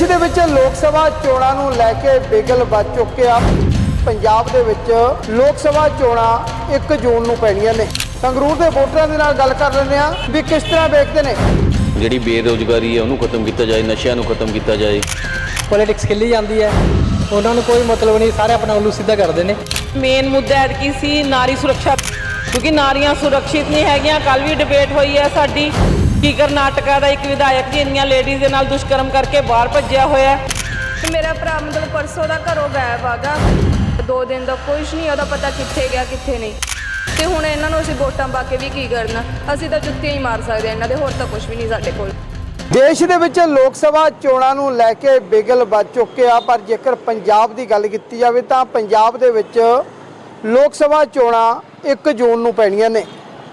ਦੇਸ਼ ਦੇ ਵਿੱਚ ਲੋਕ ਸਭਾ ਚੋਣਾਂ ਨੂੰ ਲੈ ਕੇ ਬਿਗਲ ਵੱਜ ਚੁੱਕਿਆ ਪੰਜਾਬ ਦੇ ਵਿੱਚ ਲੋਕ ਸਭਾ ਚੋਣਾਂ 1 ਜੂਨ ਨੂੰ ਪੈਣੀਆਂ ਨੇ। ਸੰਗਰੂਰ ਦੇ ਵੋਟਰਾਂ ਦੇ ਨਾਲ ਗੱਲ ਕਰ ਲੈਂਦੇ ਆ ਵੀ ਕਿਸ ਤਰ੍ਹਾਂ ਵੇਖਦੇ ਨੇ। ਜਿਹੜੀ ਬੇਰੋਜ਼ਗਾਰੀ ਹੈ ਉਹਨੂੰ ਖਤਮ ਕੀਤਾ ਜਾਏ ਨਸ਼ਿਆਂ ਨੂੰ ਖਤਮ ਕੀਤਾ ਜਾਏ। ਪੋਲਿਟਿਕਸ ਖੇਲੀ ਜਾਂਦੀ ਹੈ। ਉਹਨਾਂ ਨੂੰ ਕੋਈ ਮਤਲਬ ਨਹੀਂ ਸਾਰੇ ਆਪਣਾ ਉੱਲੂ ਸਿੱਧਾ ਕਰਦੇ ਨੇ। ਮੇਨ ਮੁੱਦਾ ਐਤਕੀ ਸੀ ਨਾਰੀ ਸੁਰੱਖਿਆ। ਕਿਉਂਕਿ ਨਾਰੀਆਂ ਸੁਰੱਖਿਅਤ ਨਹੀਂ ਹੈਗੀਆਂ ਕੱਲ ਵੀ ਡਿਬੇਟ ਹੋਈ ਹੈ ਸਾਡੀ। ਕਿ ਕਰਨਾਟਕਾ ਦਾ ਇੱਕ ਵਿਧਾਇਕ ਜੀ ਇੰਨੀਆਂ ਲੇਡੀਜ਼ ਦੇ ਨਾਲ ਦੁਸ਼ਕਰਮ ਕਰਕੇ ਬਾਹਰ ਭੱਜਿਆ ਹੋਇਆ ਹੈ। ਤੇ ਮੇਰਾ ਭਰਾ ਮਤਲਬ ਪਰਸੋਂ ਦਾ ਘਰੋਂ ਗਾਇਬ ਆਗਾ। ਦੋ ਦਿਨ ਦਾ ਕੁਝ ਨਹੀਂ ਉਹਦਾ ਪਤਾ ਕਿੱਥੇ ਗਿਆ ਕਿੱਥੇ ਨਹੀਂ। ਤੇ ਹੁਣ ਇਹਨਾਂ ਨੂੰ ਅਸੀਂ ਵੋਟਾਂ ਪਾ ਕੇ ਵੀ ਕੀ ਕਰਨਾ? ਅਸੀਂ ਤਾਂ ਜੁੱਤੀਆਂ ਹੀ ਮਾਰ ਸਕਦੇ ਹਾਂ ਇਹਨਾਂ ਦੇ ਹੋਰ ਤਾਂ ਕੁਝ ਵੀ ਨਹੀਂ ਸਾਡੇ ਕੋਲ। ਦੇਸ਼ ਦੇ ਵਿੱਚ ਲੋਕ ਸਭਾ ਚੋਣਾਂ ਨੂੰ ਲੈ ਕੇ ਬਿਗਲ ਵੱਜ ਚੁੱਕਿਆ ਪਰ ਜੇਕਰ ਪੰਜਾਬ ਦੀ ਗੱਲ ਕੀਤੀ ਜਾਵੇ ਤਾਂ ਪੰਜਾਬ ਦੇ ਵਿੱਚ ਲੋਕ ਸਭਾ ਚੋਣਾਂ 1 ਜੂਨ ਨੂੰ ਪੈਣੀਆਂ ਨੇ।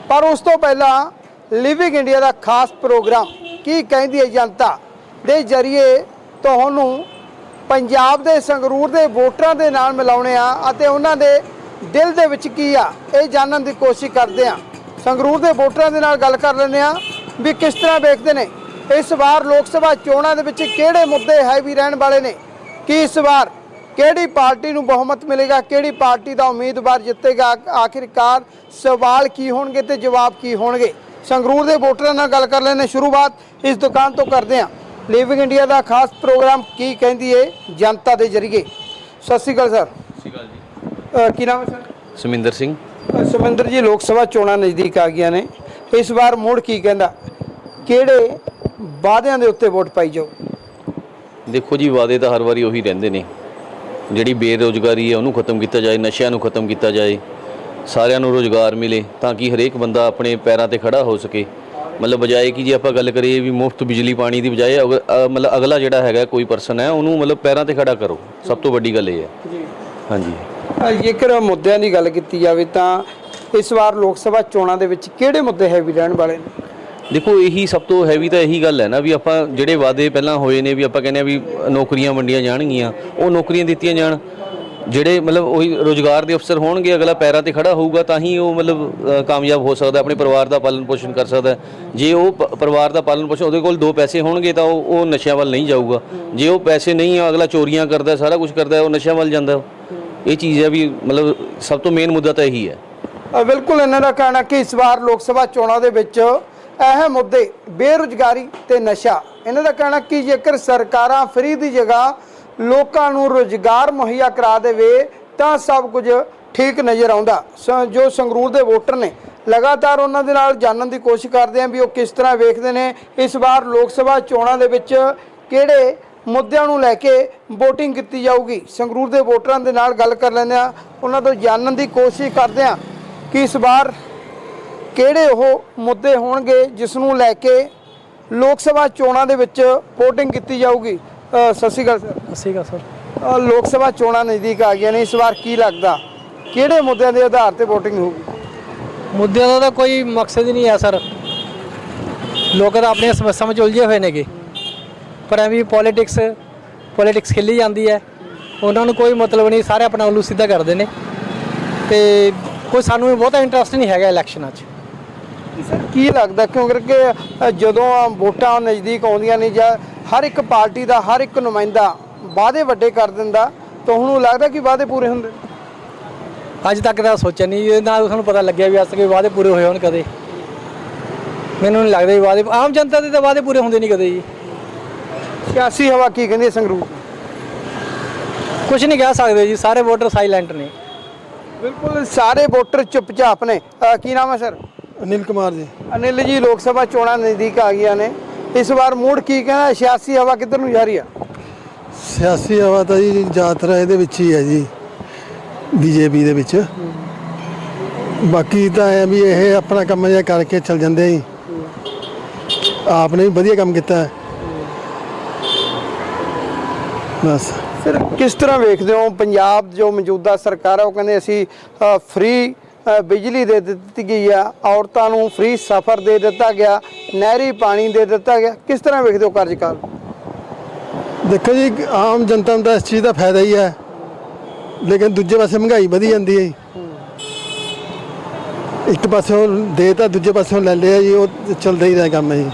ਪਰ ਉਸ ਤੋਂ ਪਹਿਲਾਂ ਲਿਵਿੰਗ ਇੰਡੀਆ ਦਾ ਖਾਸ ਪ੍ਰੋਗਰਾਮ ਕੀ ਕਹਿੰਦੀ ਹੈ ਜਨਤਾ? ਦੇ ਜ਼ਰੀਏ ਤੁਹਾਨੂੰ ਪੰਜਾਬ ਦੇ ਸੰਗਰੂਰ ਦੇ ਵੋਟਰਾਂ ਦੇ ਨਾਲ ਮਿਲਾਉਣੇ ਆ ਅਤੇ ਉਹਨਾਂ ਦੇ ਦਿਲ ਦੇ ਵਿੱਚ ਕੀ ਆ, ਇਹ ਜਾਣਨ ਦੀ ਕੋਸ਼ਿਸ਼ ਕਰਦੇ ਆ। ਸੰਗਰੂਰ ਦੇ ਵੋਟਰਾਂ ਦੇ ਨਾਲ ਗੱਲ ਕਰ ਲੈਂਦੇ ਆ ਵੀ ਕਿਸ ਤਰ੍ਹਾਂ ਵੇਖਦੇ ਨੇ। ਇਸ ਵਾਰ ਲੋਕ ਸਭਾ ਚੋਣਾਂ ਦੇ ਵਿੱਚ ਕਿਹੜੇ ਮੁੱਦੇ ਹੈ ਵੀ ਰਹਿਣ ਵਾਲੇ ਨੇ? ਕਿ ਇਸ ਵਾਰ ਕਿਹੜੀ ਪਾਰਟੀ ਨੂੰ ਬਹੁਮਤ ਮਿਲੇਗਾ? ਕਿਹੜੀ ਪਾਰਟੀ ਦਾ ਉਮੀਦਵਾਰ ਜਿੱਤੇਗਾ? ਆਖਿਰਕਾਰ ਸਵਾਲ ਕੀ ਹੋਣਗੇ ਤੇ ਜਵਾਬ ਕੀ ਹੋਣਗੇ? ਸੰਗਰੂਰ ਦੇ ਵੋਟਰਾਂ ਨਾਲ ਗੱਲ ਕਰ ਲੈਣੇ ਸ਼ੁਰੂਆਤ ਇਸ ਦੁਕਾਨ ਤੋਂ ਕਰਦੇ ਹਾਂ। ਲਿਵਿੰਗ ਇੰਡੀਆ ਦਾ ਖਾਸ ਪ੍ਰੋਗਰਾਮ ਕੀ ਕਹਿੰਦੀ ਏ? ਜਨਤਾ ਦੇ ਜ਼ਰੀਏ। ਸਤਿ ਸ਼੍ਰੀ ਅਕਾਲ ਸਰ। ਸਤਿ ਸ਼੍ਰੀ ਅਕਾਲ ਜੀ। ਕੀ ਨਾਮ ਹੈ ਸਰ? ਸੁਮਿੰਦਰ ਸਿੰਘ। ਸੁਮਿੰਦਰ ਜੀ ਲੋਕ ਸਭਾ ਚੋਣਾਂ ਨਜ਼ਦੀਕ ਆ ਗਈਆਂ ਨੇ। ਇਸ ਵਾਰ ਮੋੜ ਕੀ ਕਹਿੰਦਾ? ਕਿਹੜੇ ਵਾਅਦਿਆਂ ਦੇ ਉੱਤੇ ਵੋਟ ਪਾਈ ਜਾਓ ਦੇਖੋ ਜੀ ਵਾਅਦੇ ਤਾਂ ਹਰ ਵਾਰੀ ਉਹੀ ਰਹਿੰਦੇ ਨੇ। ਜਿਹੜੀ ਬੇਰੋਜ਼ਗਾਰੀ ਹੈ ਉਹਨੂੰ ਖਤਮ ਕੀਤਾ ਜਾਏ ਨਸ਼ਿਆਂ ਨੂੰ ਖਤਮ ਕੀਤਾ ਜਾਏ। ਸਾਰਿਆਂ ਨੂੰ ਰੋਜ਼ਗਾਰ ਮਿਲੇ ਤਾਂ ਕਿ ਹਰੇਕ ਬੰਦਾ ਆਪਣੇ ਪੈਰਾਂ ਤੇ ਖੜਾ ਹੋ ਸਕੇ। ਮਤਲਬ ਬਜਾਏ ਕਿ ਜੇ ਆਪਾਂ ਗੱਲ ਕਰੀਏ ਵੀ ਮੁਫਤ ਬਿਜਲੀ ਪਾਣੀ ਦੀ ਬਜਾਏ ਅਗ- ਅ, ਮਤਲਬ ਅਗਲਾ ਜਿਹੜਾ ਹੈਗਾ ਕੋਈ ਪਰਸਨ ਹੈ ਉਹਨੂੰ ਮਤਲਬ ਪੈਰਾਂ ਤੇ ਖੜਾ ਕਰੋ। ਸਭ ਤੋਂ ਵੱਡੀ ਗੱਲ ਇਹ ਹੈ। ਹਾਂਜੀ। ਜੇਕਰ ਮੁੱਦਿਆਂ ਦੀ ਗੱਲ ਕੀਤੀ ਜਾਵੇ ਤਾਂ ਇਸ ਵਾਰ ਲੋਕ ਸਭਾ ਚੋਣਾਂ ਦੇ ਵਿੱਚ ਕਿਹੜੇ ਮੁੱਦੇ ਹੈਵੀ ਰਹਿਣ ਵਾਲੇ ਨੇ? ਦੇਖੋ ਇਹੀ ਸਭ ਤੋਂ ਹੈਵੀ ਤਾਂ ਇਹੀ ਗੱਲ ਹੈ ਨਾ ਵੀ ਆਪਾਂ ਜਿਹੜੇ ਵਾਅਦੇ ਪਹਿਲਾਂ ਹੋਏ ਨੇ ਵੀ ਆਪਾਂ ਕਹਿੰਦੇ ਆ ਵੀ ਨੌਕਰੀਆਂ ਵੰਡੀਆਂ ਜਾਣਗੀਆਂ ਉਹ ਨੌਕਰੀਆਂ ਦਿੱਤੀਆਂ ਜਾਣ। ਜਿਹੜੇ ਮਤਲਬ ਉਹੀ ਰੋਜ਼ਗਾਰ ਦੇ ਅਫਸਰ ਹੋਣਗੇ ਅਗਲਾ ਪੈਰਾਂ ਤੇ ਖੜਾ ਹੋਊਗਾ ਤਾਂ ਹੀ ਉਹ ਮਤਲਬ ਕਾਮਯਾਬ ਹੋ ਸਕਦਾ ਆਪਣੇ ਪਰਿਵਾਰ ਦਾ ਪਾਲਣ ਪੋਸ਼ਣ ਕਰ ਸਕਦਾ। ਜੇ ਉਹ ਪ- ਪਰਿਵਾਰ ਦਾ ਪਾਲਣ ਪੋਸ਼ਣ ਉਹਦੇ ਕੋਲ ਦੋ ਪੈਸੇ ਹੋਣਗੇ ਤਾਂ ਉਹ ਉਹ ਨਸ਼ਿਆਂ ਵੱਲ ਨਹੀਂ ਜਾਊਗਾ। ਜੇ ਉਹ ਪੈਸੇ ਨਹੀਂ ਆ ਅਗਲਾ ਚੋਰੀਆਂ ਕਰਦਾ ਸਾਰਾ ਕੁਝ ਕਰਦਾ ਉਹ ਨਸ਼ਿਆਂ ਵੱਲ ਜਾਂਦਾ। ਇਹ ਚੀਜ਼ ਹੈ ਵੀ ਮਤਲਬ ਸਭ ਤੋਂ ਮੇਨ ਮੁੱਦਾ ਤਾਂ ਇਹੀ ਹੈ। ਅ, ਬਿਲਕੁਲ ਇਹਨਾਂ ਦਾ ਕਹਿਣਾ ਕਿ ਇਸ ਵਾਰ ਲੋਕ ਸਭਾ ਚੋਣਾਂ ਦੇ ਵਿੱਚ ਅਹਿਮ ਮੁੱਦੇ ਬੇਰੁਜ਼ਗਾਰੀ ਤੇ ਨਸ਼ਾ। ਇਹਨਾਂ ਦਾ ਕਹਿਣਾ ਕਿ ਜੇਕਰ ਸਰਕਾਰਾਂ ਫਰੀ ਦੀ ਜਗ੍ਹਾ ਲੋਕਾਂ ਨੂੰ ਰੁਜ਼ਗਾਰ ਮੁਹੱਈਆ ਕਰਾ ਦੇਵੇ ਤਾਂ ਸਭ ਕੁਝ ਠੀਕ ਨਜ਼ਰ ਆਉਂਦਾ। ਸ- ਜੋ ਸੰਗਰੂਰ ਦੇ ਵੋਟਰ ਨੇ, ਲਗਾਤਾਰ ਉਹਨਾਂ ਦੇ ਨਾਲ ਜਾਣਨ ਦੀ ਕੋਸ਼ਿਸ਼ ਕਰਦੇ ਆਂ ਵੀ ਉਹ ਕਿਸ ਤਰ੍ਹਾਂ ਵੇਖਦੇ ਨੇ। ਇਸ ਵਾਰ ਲੋਕ ਸਭਾ ਚੋਣਾਂ ਦੇ ਵਿੱਚ ਕਿਹੜੇ ਮੁੱਦਿਆਂ ਨੂੰ ਲੈ ਕੇ VOTING ਕੀਤੀ ਜਾਊਗੀ? ਸੰਗਰੂਰ ਦੇ ਵੋਟਰਾਂ ਦੇ ਨਾਲ ਗੱਲ ਕਰ ਲੈਂਦੇ ਆ। ਉਹਨਾਂ ਤੋਂ ਜਾਣਨ ਦੀ ਕੋਸ਼ਿਸ਼ ਕਰਦੇ ਆ ਕਿ ਇਸ ਵਾਰ ਕਿਹੜੇ ਉਹ ਮੁੱਦੇ ਹੋਣਗੇ ਜਿਸ ਨੂੰ ਲੈ ਕੇ ਲੋਕ ਸਭਾ ਚੋਣਾਂ ਦੇ ਵਿੱਚ VOTING ਕੀਤੀ ਜਾਊਗੀ। ਅ, ਸਤਿ ਸ਼੍ਰੀ ਅਕਾਲ ਸਰ। ਸੀਗਾ ਸਰ ਅ, ਲੋਕ ਸਭਾ ਚੋਣਾਂ ਨਜ਼ਦੀਕ ਆ ਗਈਆਂ ਨੇ ਇਸ ਵਾਰ ਕੀ ਲੱਗਦਾ? ਕਿਹੜੇ ਮੁੱਦਿਆਂ ਦੇ ਆਧਾਰ ਤੇ VOTING ਹੋਊਗੀ? ਮੁੱਦਿਆਂ ਦਾ ਤਾਂ ਕੋਈ ਮਕਸਦ ਹੀ ਨਹੀਂ ਹੈ ਸਰ। ਲੋਕ ਤਾਂ ਆਪਣੀਆਂ ਸਮੱਸਿਆਵਾਂ 'ਚ ਉਲਝੇ ਹੋਏ ਨੇਗੇ। ਪਰ ਐਵੇਂ ਪੋਲਿਟਿਕਸ ਪੋਲਿਟਿਕਸ ਖੇਲੀ ਜਾਂਦੀ ਹੈ। ਉਹਨਾਂ ਨੂੰ ਕੋਈ ਮਤਲਬ ਨਹੀਂ ਸਾਰੇ ਆਪਣਾ ਉੱਲੂ ਸਿੱਧਾ ਕਰਦੇ ਨੇ। ਤੇ ਕੋਈ ਸਾਨੂੰ ਵੀ ਬਹੁਤਾ ਇੰਟਰਸਟ ਨਹੀਂ ਹੈਗਾ ਇਲੈਕਸ਼ਨਾਂ 'ਚ। ਸਰ ਕੀ ਲੱਗਦਾ? ਕਿਉਂਕਿ ਅ, ਜਦੋਂ ਵੋਟਾਂ ਨਜ਼ਦੀਕ ਆਉਂਦੀਆਂ ਨੇ ਜਾਂ ਹਰ ਇੱਕ ਪਾਰਟੀ ਦਾ ਹਰ ਇੱਕ ਨੁਮਾਇੰਦਾ ਵਾਅਦੇ ਵੱਡੇ ਕਰ ਦਿੰਦਾ ਤਾਂ ਹੁਣ ਲੱਗਦਾ ਕਿ ਵਾਅਦੇ ਪੂਰੇ ਹੁੰਦੇ। ਅੱਜ ਤੱਕ ਤਾਂ ਸੋਚਿਆ ਨਹੀਂ ਇਹ ਨਾਲ ਸਾਨੂੰ ਪਤਾ ਲੱਗਿਆ ਵੀ ਅੱਜ ਤੱਕ ਵਾਅਦੇ ਪੂਰੇ ਹੋਏ ਹੋਣ ਕਦੇ। ਮੈਨੂੰ ਨਹੀਂ ਲੱਗਦਾ ਵੀ ਵਾਅਦੇ ਆਮ ਜਨਤਾ ਦੇ ਤਾਂ ਵਾਅਦੇ ਪੂਰੇ ਹੁੰਦੇ ਨਹੀਂ ਕਦੇ ਜੀ। ਸਿਆਸੀ ਹਵਾ ਕੀ ਕਹਿੰਦੀ ਹੈ ਸੰਗਰੂਰ? ਕੁਝ ਨਹੀਂ ਕਹਿ ਸਕਦੇ ਜੀ ਸਾਰੇ ਵੋਟਰ ਸਾਇਲੈਂਟ ਨੇ। ਬਿਲਕੁਲ ਸਾਰੇ ਵੋਟਰ ਚੁੱਪਚਾਪ ਨੇ। ਕੀ ਨਾਮ ਹੈ ਸਰ? ਅਨਿਲ ਕੁਮਾਰ ਜੀ। ਅਨਿਲ ਜੀ ਲੋਕ ਸਭਾ ਚੋਣਾਂ ਨਜ਼ਦੀਕ ਆ ਗਈਆਂ ਨੇ। ਇਸ ਵਾਰ ਮੂਡ ਕੀ ਕਹਿੰਦਾ? ਸਿਆਸੀ ਹਵਾ ਕਿੱਧਰ ਨੂੰ ਜਾ ਰਹੀ ਆ? ਸਿਆਸੀ ਹਵਾ ਤਾਂ ਜੀ ਜ਼ਿਆਦਾਤਰ ਇਹਦੇ ਵਿੱਚ ਹੀ ਹੈ ਜੀ ਬੀਜੇਪੀ ਦੇ ਵਿੱਚ। ਬਾਕੀ ਤਾਂ ਐ ਵੀ ਇਹ ਆਪਣਾ ਕੰਮ ਜਿਹਾ ਕਰਕੇ ਚੱਲ ਜਾਂਦੇ ਆ ਜੀ। ਆਪ ਨੇ ਵੀ ਵਧੀਆ ਕੰਮ ਕੀਤਾ ਹੈ। ਬਸ। ਫਿਰ ਕਿਸ ਤਰ੍ਹਾਂ ਵੇਖਦੇ ਹੋ? ਪੰਜਾਬ ਜੋ ਮੌਜੂਦਾ ਸਰਕਾਰ ਹੈ ਉਹ ਕਹਿੰਦੇ ਅਸੀਂ ਫ੍ਰੀ ਬਿਜਲੀ ਦੇ ਦਿੱਤੀ ਗਈ ਆ ਔਰਤਾਂ ਨੂੰ ਫ੍ਰੀ ਸਫ਼ਰ ਦੇ ਦਿੱਤਾ ਗਿਆ ਨਹਿਰੀ ਪਾਣੀ ਦੇ ਦਿੱਤਾ ਗਿਆ। ਕਿਸ ਤਰ੍ਹਾਂ ਵੇਖਦੇ ਹੋ ਕਾਰਜਕਾਲ? ਦੇਖੋ ਜੀ ਆਮ ਜਨਤਾ ਨੂੰ ਤਾਂ ਇਸ ਚੀਜ਼ ਦਾ ਫਾਇਦਾ ਹੀ ਹੈ। ਲੇਕਿਨ ਦੂਜੇ ਪਾਸੇ ਮਹਿੰਗਾਈ ਵਧੀ ਜਾਂਦੀ ਹੈ ਇੱਕ ਪਾਸਿਓਂ ਦੇ ਤਾਂ ਦੂਜੇ ਪਾਸਿਓਂ ਲੈ ਲਿਆ ਜੀ ਉਹ ਚੱਲਦਾ ਹੀ ਰਿਹਾ ਕੰਮ ਹੈ ਜੀ।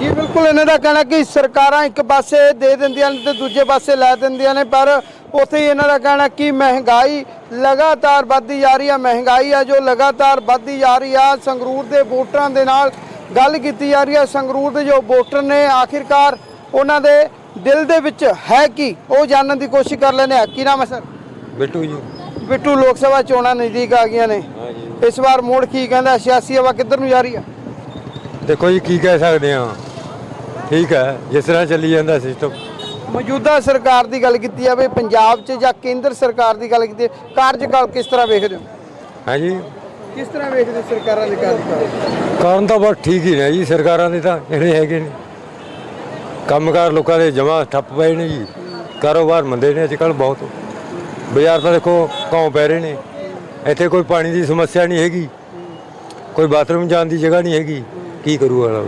ਜੀ ਬਿਲਕੁਲ ਇਹਨਾਂ ਦਾ ਕਹਿਣਾ ਕਿ ਸਰਕਾਰਾਂ ਇੱਕ ਪਾਸੇ ਦੇ ਦਿੰਦੀਆਂ ਨੇ ਤੇ ਦੂਜੇ ਪਾਸੇ ਲੈ ਦਿੰਦੀਆਂ ਨੇ ਪਰ ਉੱਥੇ ਇਹਨਾਂ ਦਾ ਕਹਿਣਾ ਕਿ ਮਹਿੰਗਾਈ ਲਗਾਤਾਰ ਵੱਧਦੀ ਜਾ ਰਹੀ ਹੈ ਮਹਿੰਗਾਈ ਆ ਜੋ ਲਗਾਤਾਰ ਵੱਧਦੀ ਜਾ ਰਹੀ ਆ ਸੰਗਰੂਰ ਦੇ ਵੋਟਰਾਂ ਦੇ ਨਾਲ ਗੱਲ ਕੀਤੀ ਜਾ ਰਹੀ ਹੈ ਸੰਗਰੂਰ ਦੇ ਜੋ ਵੋਟਰ ਨੇ ਆਖਿਰਕਾਰ ਉਹਨਾਂ ਦੇ ਦਿਲ ਦੇ ਵਿੱਚ ਹੈ ਕੀ ਉਹ ਜਾਣਨ ਦੀ ਕੋਸ਼ਿਸ਼ ਕਰ ਲੈਣੇ ਆ। ਕੀ ਨਾਮ ਹੈ ਸਰ? ਬਿੱਟੂ ਜੀ। ਬਿੱਟੂ ਲੋਕ ਸਭਾ ਚੋਣਾਂ ਨਜ਼ਦੀਕ ਆ ਗਈਆਂ ਨੇ। ਇਸ ਵਾਰ ਮੋੜ ਕੀ ਕਹਿੰਦਾ ਸਿਆਸੀ ਹਵਾ ਕਿੱਧਰ ਨੂੰ ਜਾ ਰਹੀ ਆ? ਦੇਖੋ ਜੀ ਕੀ ਕਹਿ ਸਕਦੇ ਆ ਠੀਕ ਹੈ ਜਿਸ ਤਰ੍ਹਾਂ ਚੱਲੀ ਜਾਂਦਾ ਸਿਸਟਮ ਮੌਜੂਦਾ ਸਰਕਾਰ ਦੀ ਗੱਲ ਕੀਤੀ ਜਾਵੇ ਪੰਜਾਬ 'ਚ ਜਾਂ ਕੇਂਦਰ ਸਰਕਾਰ ਦੀ ਗੱਲ ਕੀਤੀ ਜਾਵੇ, ਕਾਰਜਕਾਲ ਕਿਸ ਤਰ੍ਹਾਂ ਵੇਖਦੇ ਹੋ? ਹਾਂਜੀ। ਕਿਸ ਤਰ੍ਹਾਂ ਵੇਖਦੇ ਹੋ ਸਰਕਾਰਾਂ ਦੇ ਕਾਰਜਕਾਲ? ਕਾਰਨ ਤਾਂ ਬਹੁਤ ਠੀਕ ਹੀ ਨੇ ਜੀ ਸਰਕਾਰਾਂ ਦੇ ਤਾਂ ਜਿਹੜੇ ਹੈਗੇ ਨੇ। ਕੰਮਕਾਰ ਲੋਕਾਂ ਦੇ ਜਮਾ ਠੱਪ ਪਏ ਨੇ ਜੀ ਕਾਰੋਬਾਰ ਮੰਦੇ ਨੇ ਅੱਜ ਕੱਲ ਬਹੁਤ। ਬਾਜ਼ਾਰ ਤਾਂ ਦੇਖੋ ਕੌਂ ਪੈ ਰਹੇ ਨੇ ਇੱਥੇ ਕੋਈ ਪਾਣੀ ਦੀ ਸਮੱਸਿਆ ਨਹੀਂ ਹੈਗੀ ਕੋਈ ਬਾਥਰੂਮ ਜਾਣ ਦੀ ਜਗ੍ਹਾ ਨਹੀਂ ਹੈਗੀ ਕੀ ਕਰੂ ਵਾਲਾ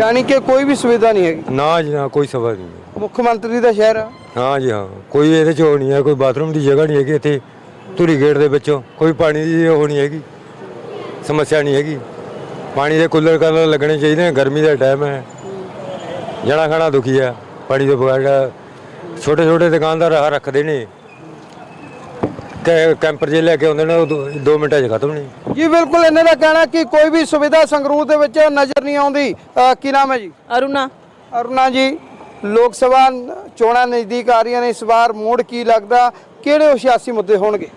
ਯਾਨੀ ਕਿ ਕੋਈ ਵੀ ਸੁਵਿਧਾ ਨਹੀਂ ਹੈਗੀ। ਨਾ ਜੀ ਨਾ ਕੋਈ ਸਬਰ ਨਹੀਂ ਮੁੱਖ ਮੰਤਰੀ ਦਾ ਸ਼ਹਿਰ ਆ। ਹਾਂ ਜੀ ਹਾਂ। ਕੋਈ ਇਹਦੇ ਚ ਉਹ ਨਹੀਂ ਹੈ ਕੋਈ ਬਾਥਰੂਮ ਦੀ ਜਗ੍ਹਾ ਨਹੀਂ ਹੈਗੀ ਇੱਥੇ ਧੂਰੀ ਗੇਟ ਦੇ ਵਿੱਚੋਂ। ਕੋਈ ਪਾਣੀ ਦੀ ਉਹ ਨਹੀਂ ਹੈਗੀ ਸਮੱਸਿਆ ਨਹੀਂ ਹੈਗੀ। ਪਾਣੀ ਦੇ ਕੂਲਰ ਕਲਰ ਲੱਗਣੇ ਚਾਹੀਦੇ ਨੇ ਗਰਮੀ ਦਾ ਟਾਈਮ ਹੈ। ਜਣਾ ਖਾਣਾ ਦੁਖੀ ਹੈ ਪਾਣੀ ਤੋਂ ਬਗੈਰ ਛੋਟੇ ਛੋਟੇ ਦੁਕਾਨਦਾਰ ਆਹ ਰੱਖਦੇ ਨੇ। ਕੈ- ਕੈਂਪਰ ਜੇ ਲੈ ਕੇ ਆਉਂਦੇ ਨੇ ਉਹ ਦੋ- ਦੋ ਮਿੰਟਾਂ 'ਚ ਖਤਮ ਨਹੀਂ। ਜੀ ਬਿਲਕੁਲ ਇਹਨਾਂ ਦਾ ਕਹਿਣਾ ਕਿ ਕੋਈ ਵੀ ਸੁਵਿਧਾ ਸੰਗਰੂਰ ਦੇ ਵਿੱਚ ਨਜ਼ਰ ਨਹੀਂ ਆਉਂਦੀ। ਕੀ ਨਾਮ ਹੈ ਜੀ? ਅਰੁਣਾ। ਅਰੁਣਾ ਜੀ ਲੋਕ ਸਭਾ ਚੋਣਾਂ ਨਜ਼ਦੀਕ ਆ ਰਹੀਆਂ ਨੇ ਇਸ ਵਾਰ ਮੋੜ ਕੀ ਲੱਗਦਾ? ਕਿਹੜੇ ਸਿਆਸੀ ਮੁੱਦੇ ਹੋਣਗੇ?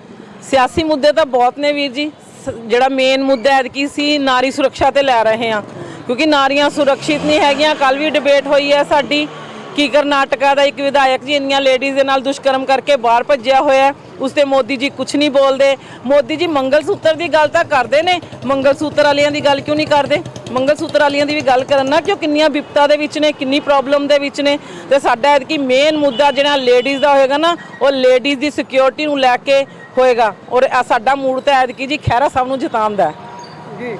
ਸਿਆਸੀ ਮੁੱਦੇ ਤਾਂ ਬਹੁਤ ਨੇ ਵੀਰ ਜੀ। ਸ- ਜਿਹੜਾ ਮੇਨ ਮੁੱਦਾ ਹੈ ਕਿ ਸੀ ਨਾਰੀ ਸੁਰੱਖਿਆ ਤੇ ਲੈ ਰਹੇ ਹਾਂ। ਕਿਉਂਕਿ ਨਾਰੀਆਂ ਸੁਰੱਖਿਅਤ ਨਹੀਂ ਹੈਗੀਆਂ ਕੱਲ ਵੀ ਡਿਬੇਟ ਹੋਈ ਹੈ ਸਾਡੀ। ਕਿ ਕਰਨਾਟਕਾ ਦਾ ਇੱਕ ਵਿਧਾਇਕ ਜੀ ਇੰਨੀਆਂ ਲੇਡੀਜ਼ ਦੇ ਨਾਲ ਦੁਸ਼ਕਰਮ ਕਰਕੇ ਬਾਹਰ ਭੱਜਿਆ ਹੋਇਆ ਹੈ। ਉਸ ਤੇ ਮੋਦੀ ਜੀ ਕੁਝ ਨਹੀਂ ਬੋਲਦੇ। ਮੋਦੀ ਜੀ ਮੰਗਲ ਸੂਤਰ ਦੀ ਗੱਲ ਤਾਂ ਕਰਦੇ ਨੇ। ਮੰਗਲ ਸੂਤਰ ਵਾਲਿਆਂ ਦੀ ਗੱਲ ਕਿਉਂ ਨਹੀਂ ਕਰਦੇ? ਮੰਗਲ ਸੂਤਰ ਵਾਲਿਆਂ ਦੀ ਵੀ ਗੱਲ ਕਰਨ ਨਾ ਕਿ ਉਹ ਕਿੰਨੀਆਂ ਵਿਪਤਾ ਦੇ ਵਿੱਚ ਨੇ, ਕਿੰਨੀ ਪ੍ਰੋਬਲਮ ਦੇ ਵਿੱਚ ਨੇ। ਤੇ ਸਾਡਾ ਐਤਕੀ ਮੇਨ ਮੁੱਦਾ ਜਿਹੜਾ ਲੇਡੀਜ਼ ਦਾ ਹੋਏਗਾ ਨਾ, ਉਹ ਲੇਡੀਜ਼ ਦੀ ਸਿਕਿਉਰਿਟੀ ਨੂੰ ਲੈ ਕੇ ਹੋਏਗਾ। ਔਰ ਸਾਡਾ ਮੂਡ ਤਾਂ ਐਤਕੀ ਜੀ ਖਹਿਰਾ ਸਾਹਿਬ ਨੂੰ ਜਿਤਾਉਂਦਾ ਹੈ। ਜੀ।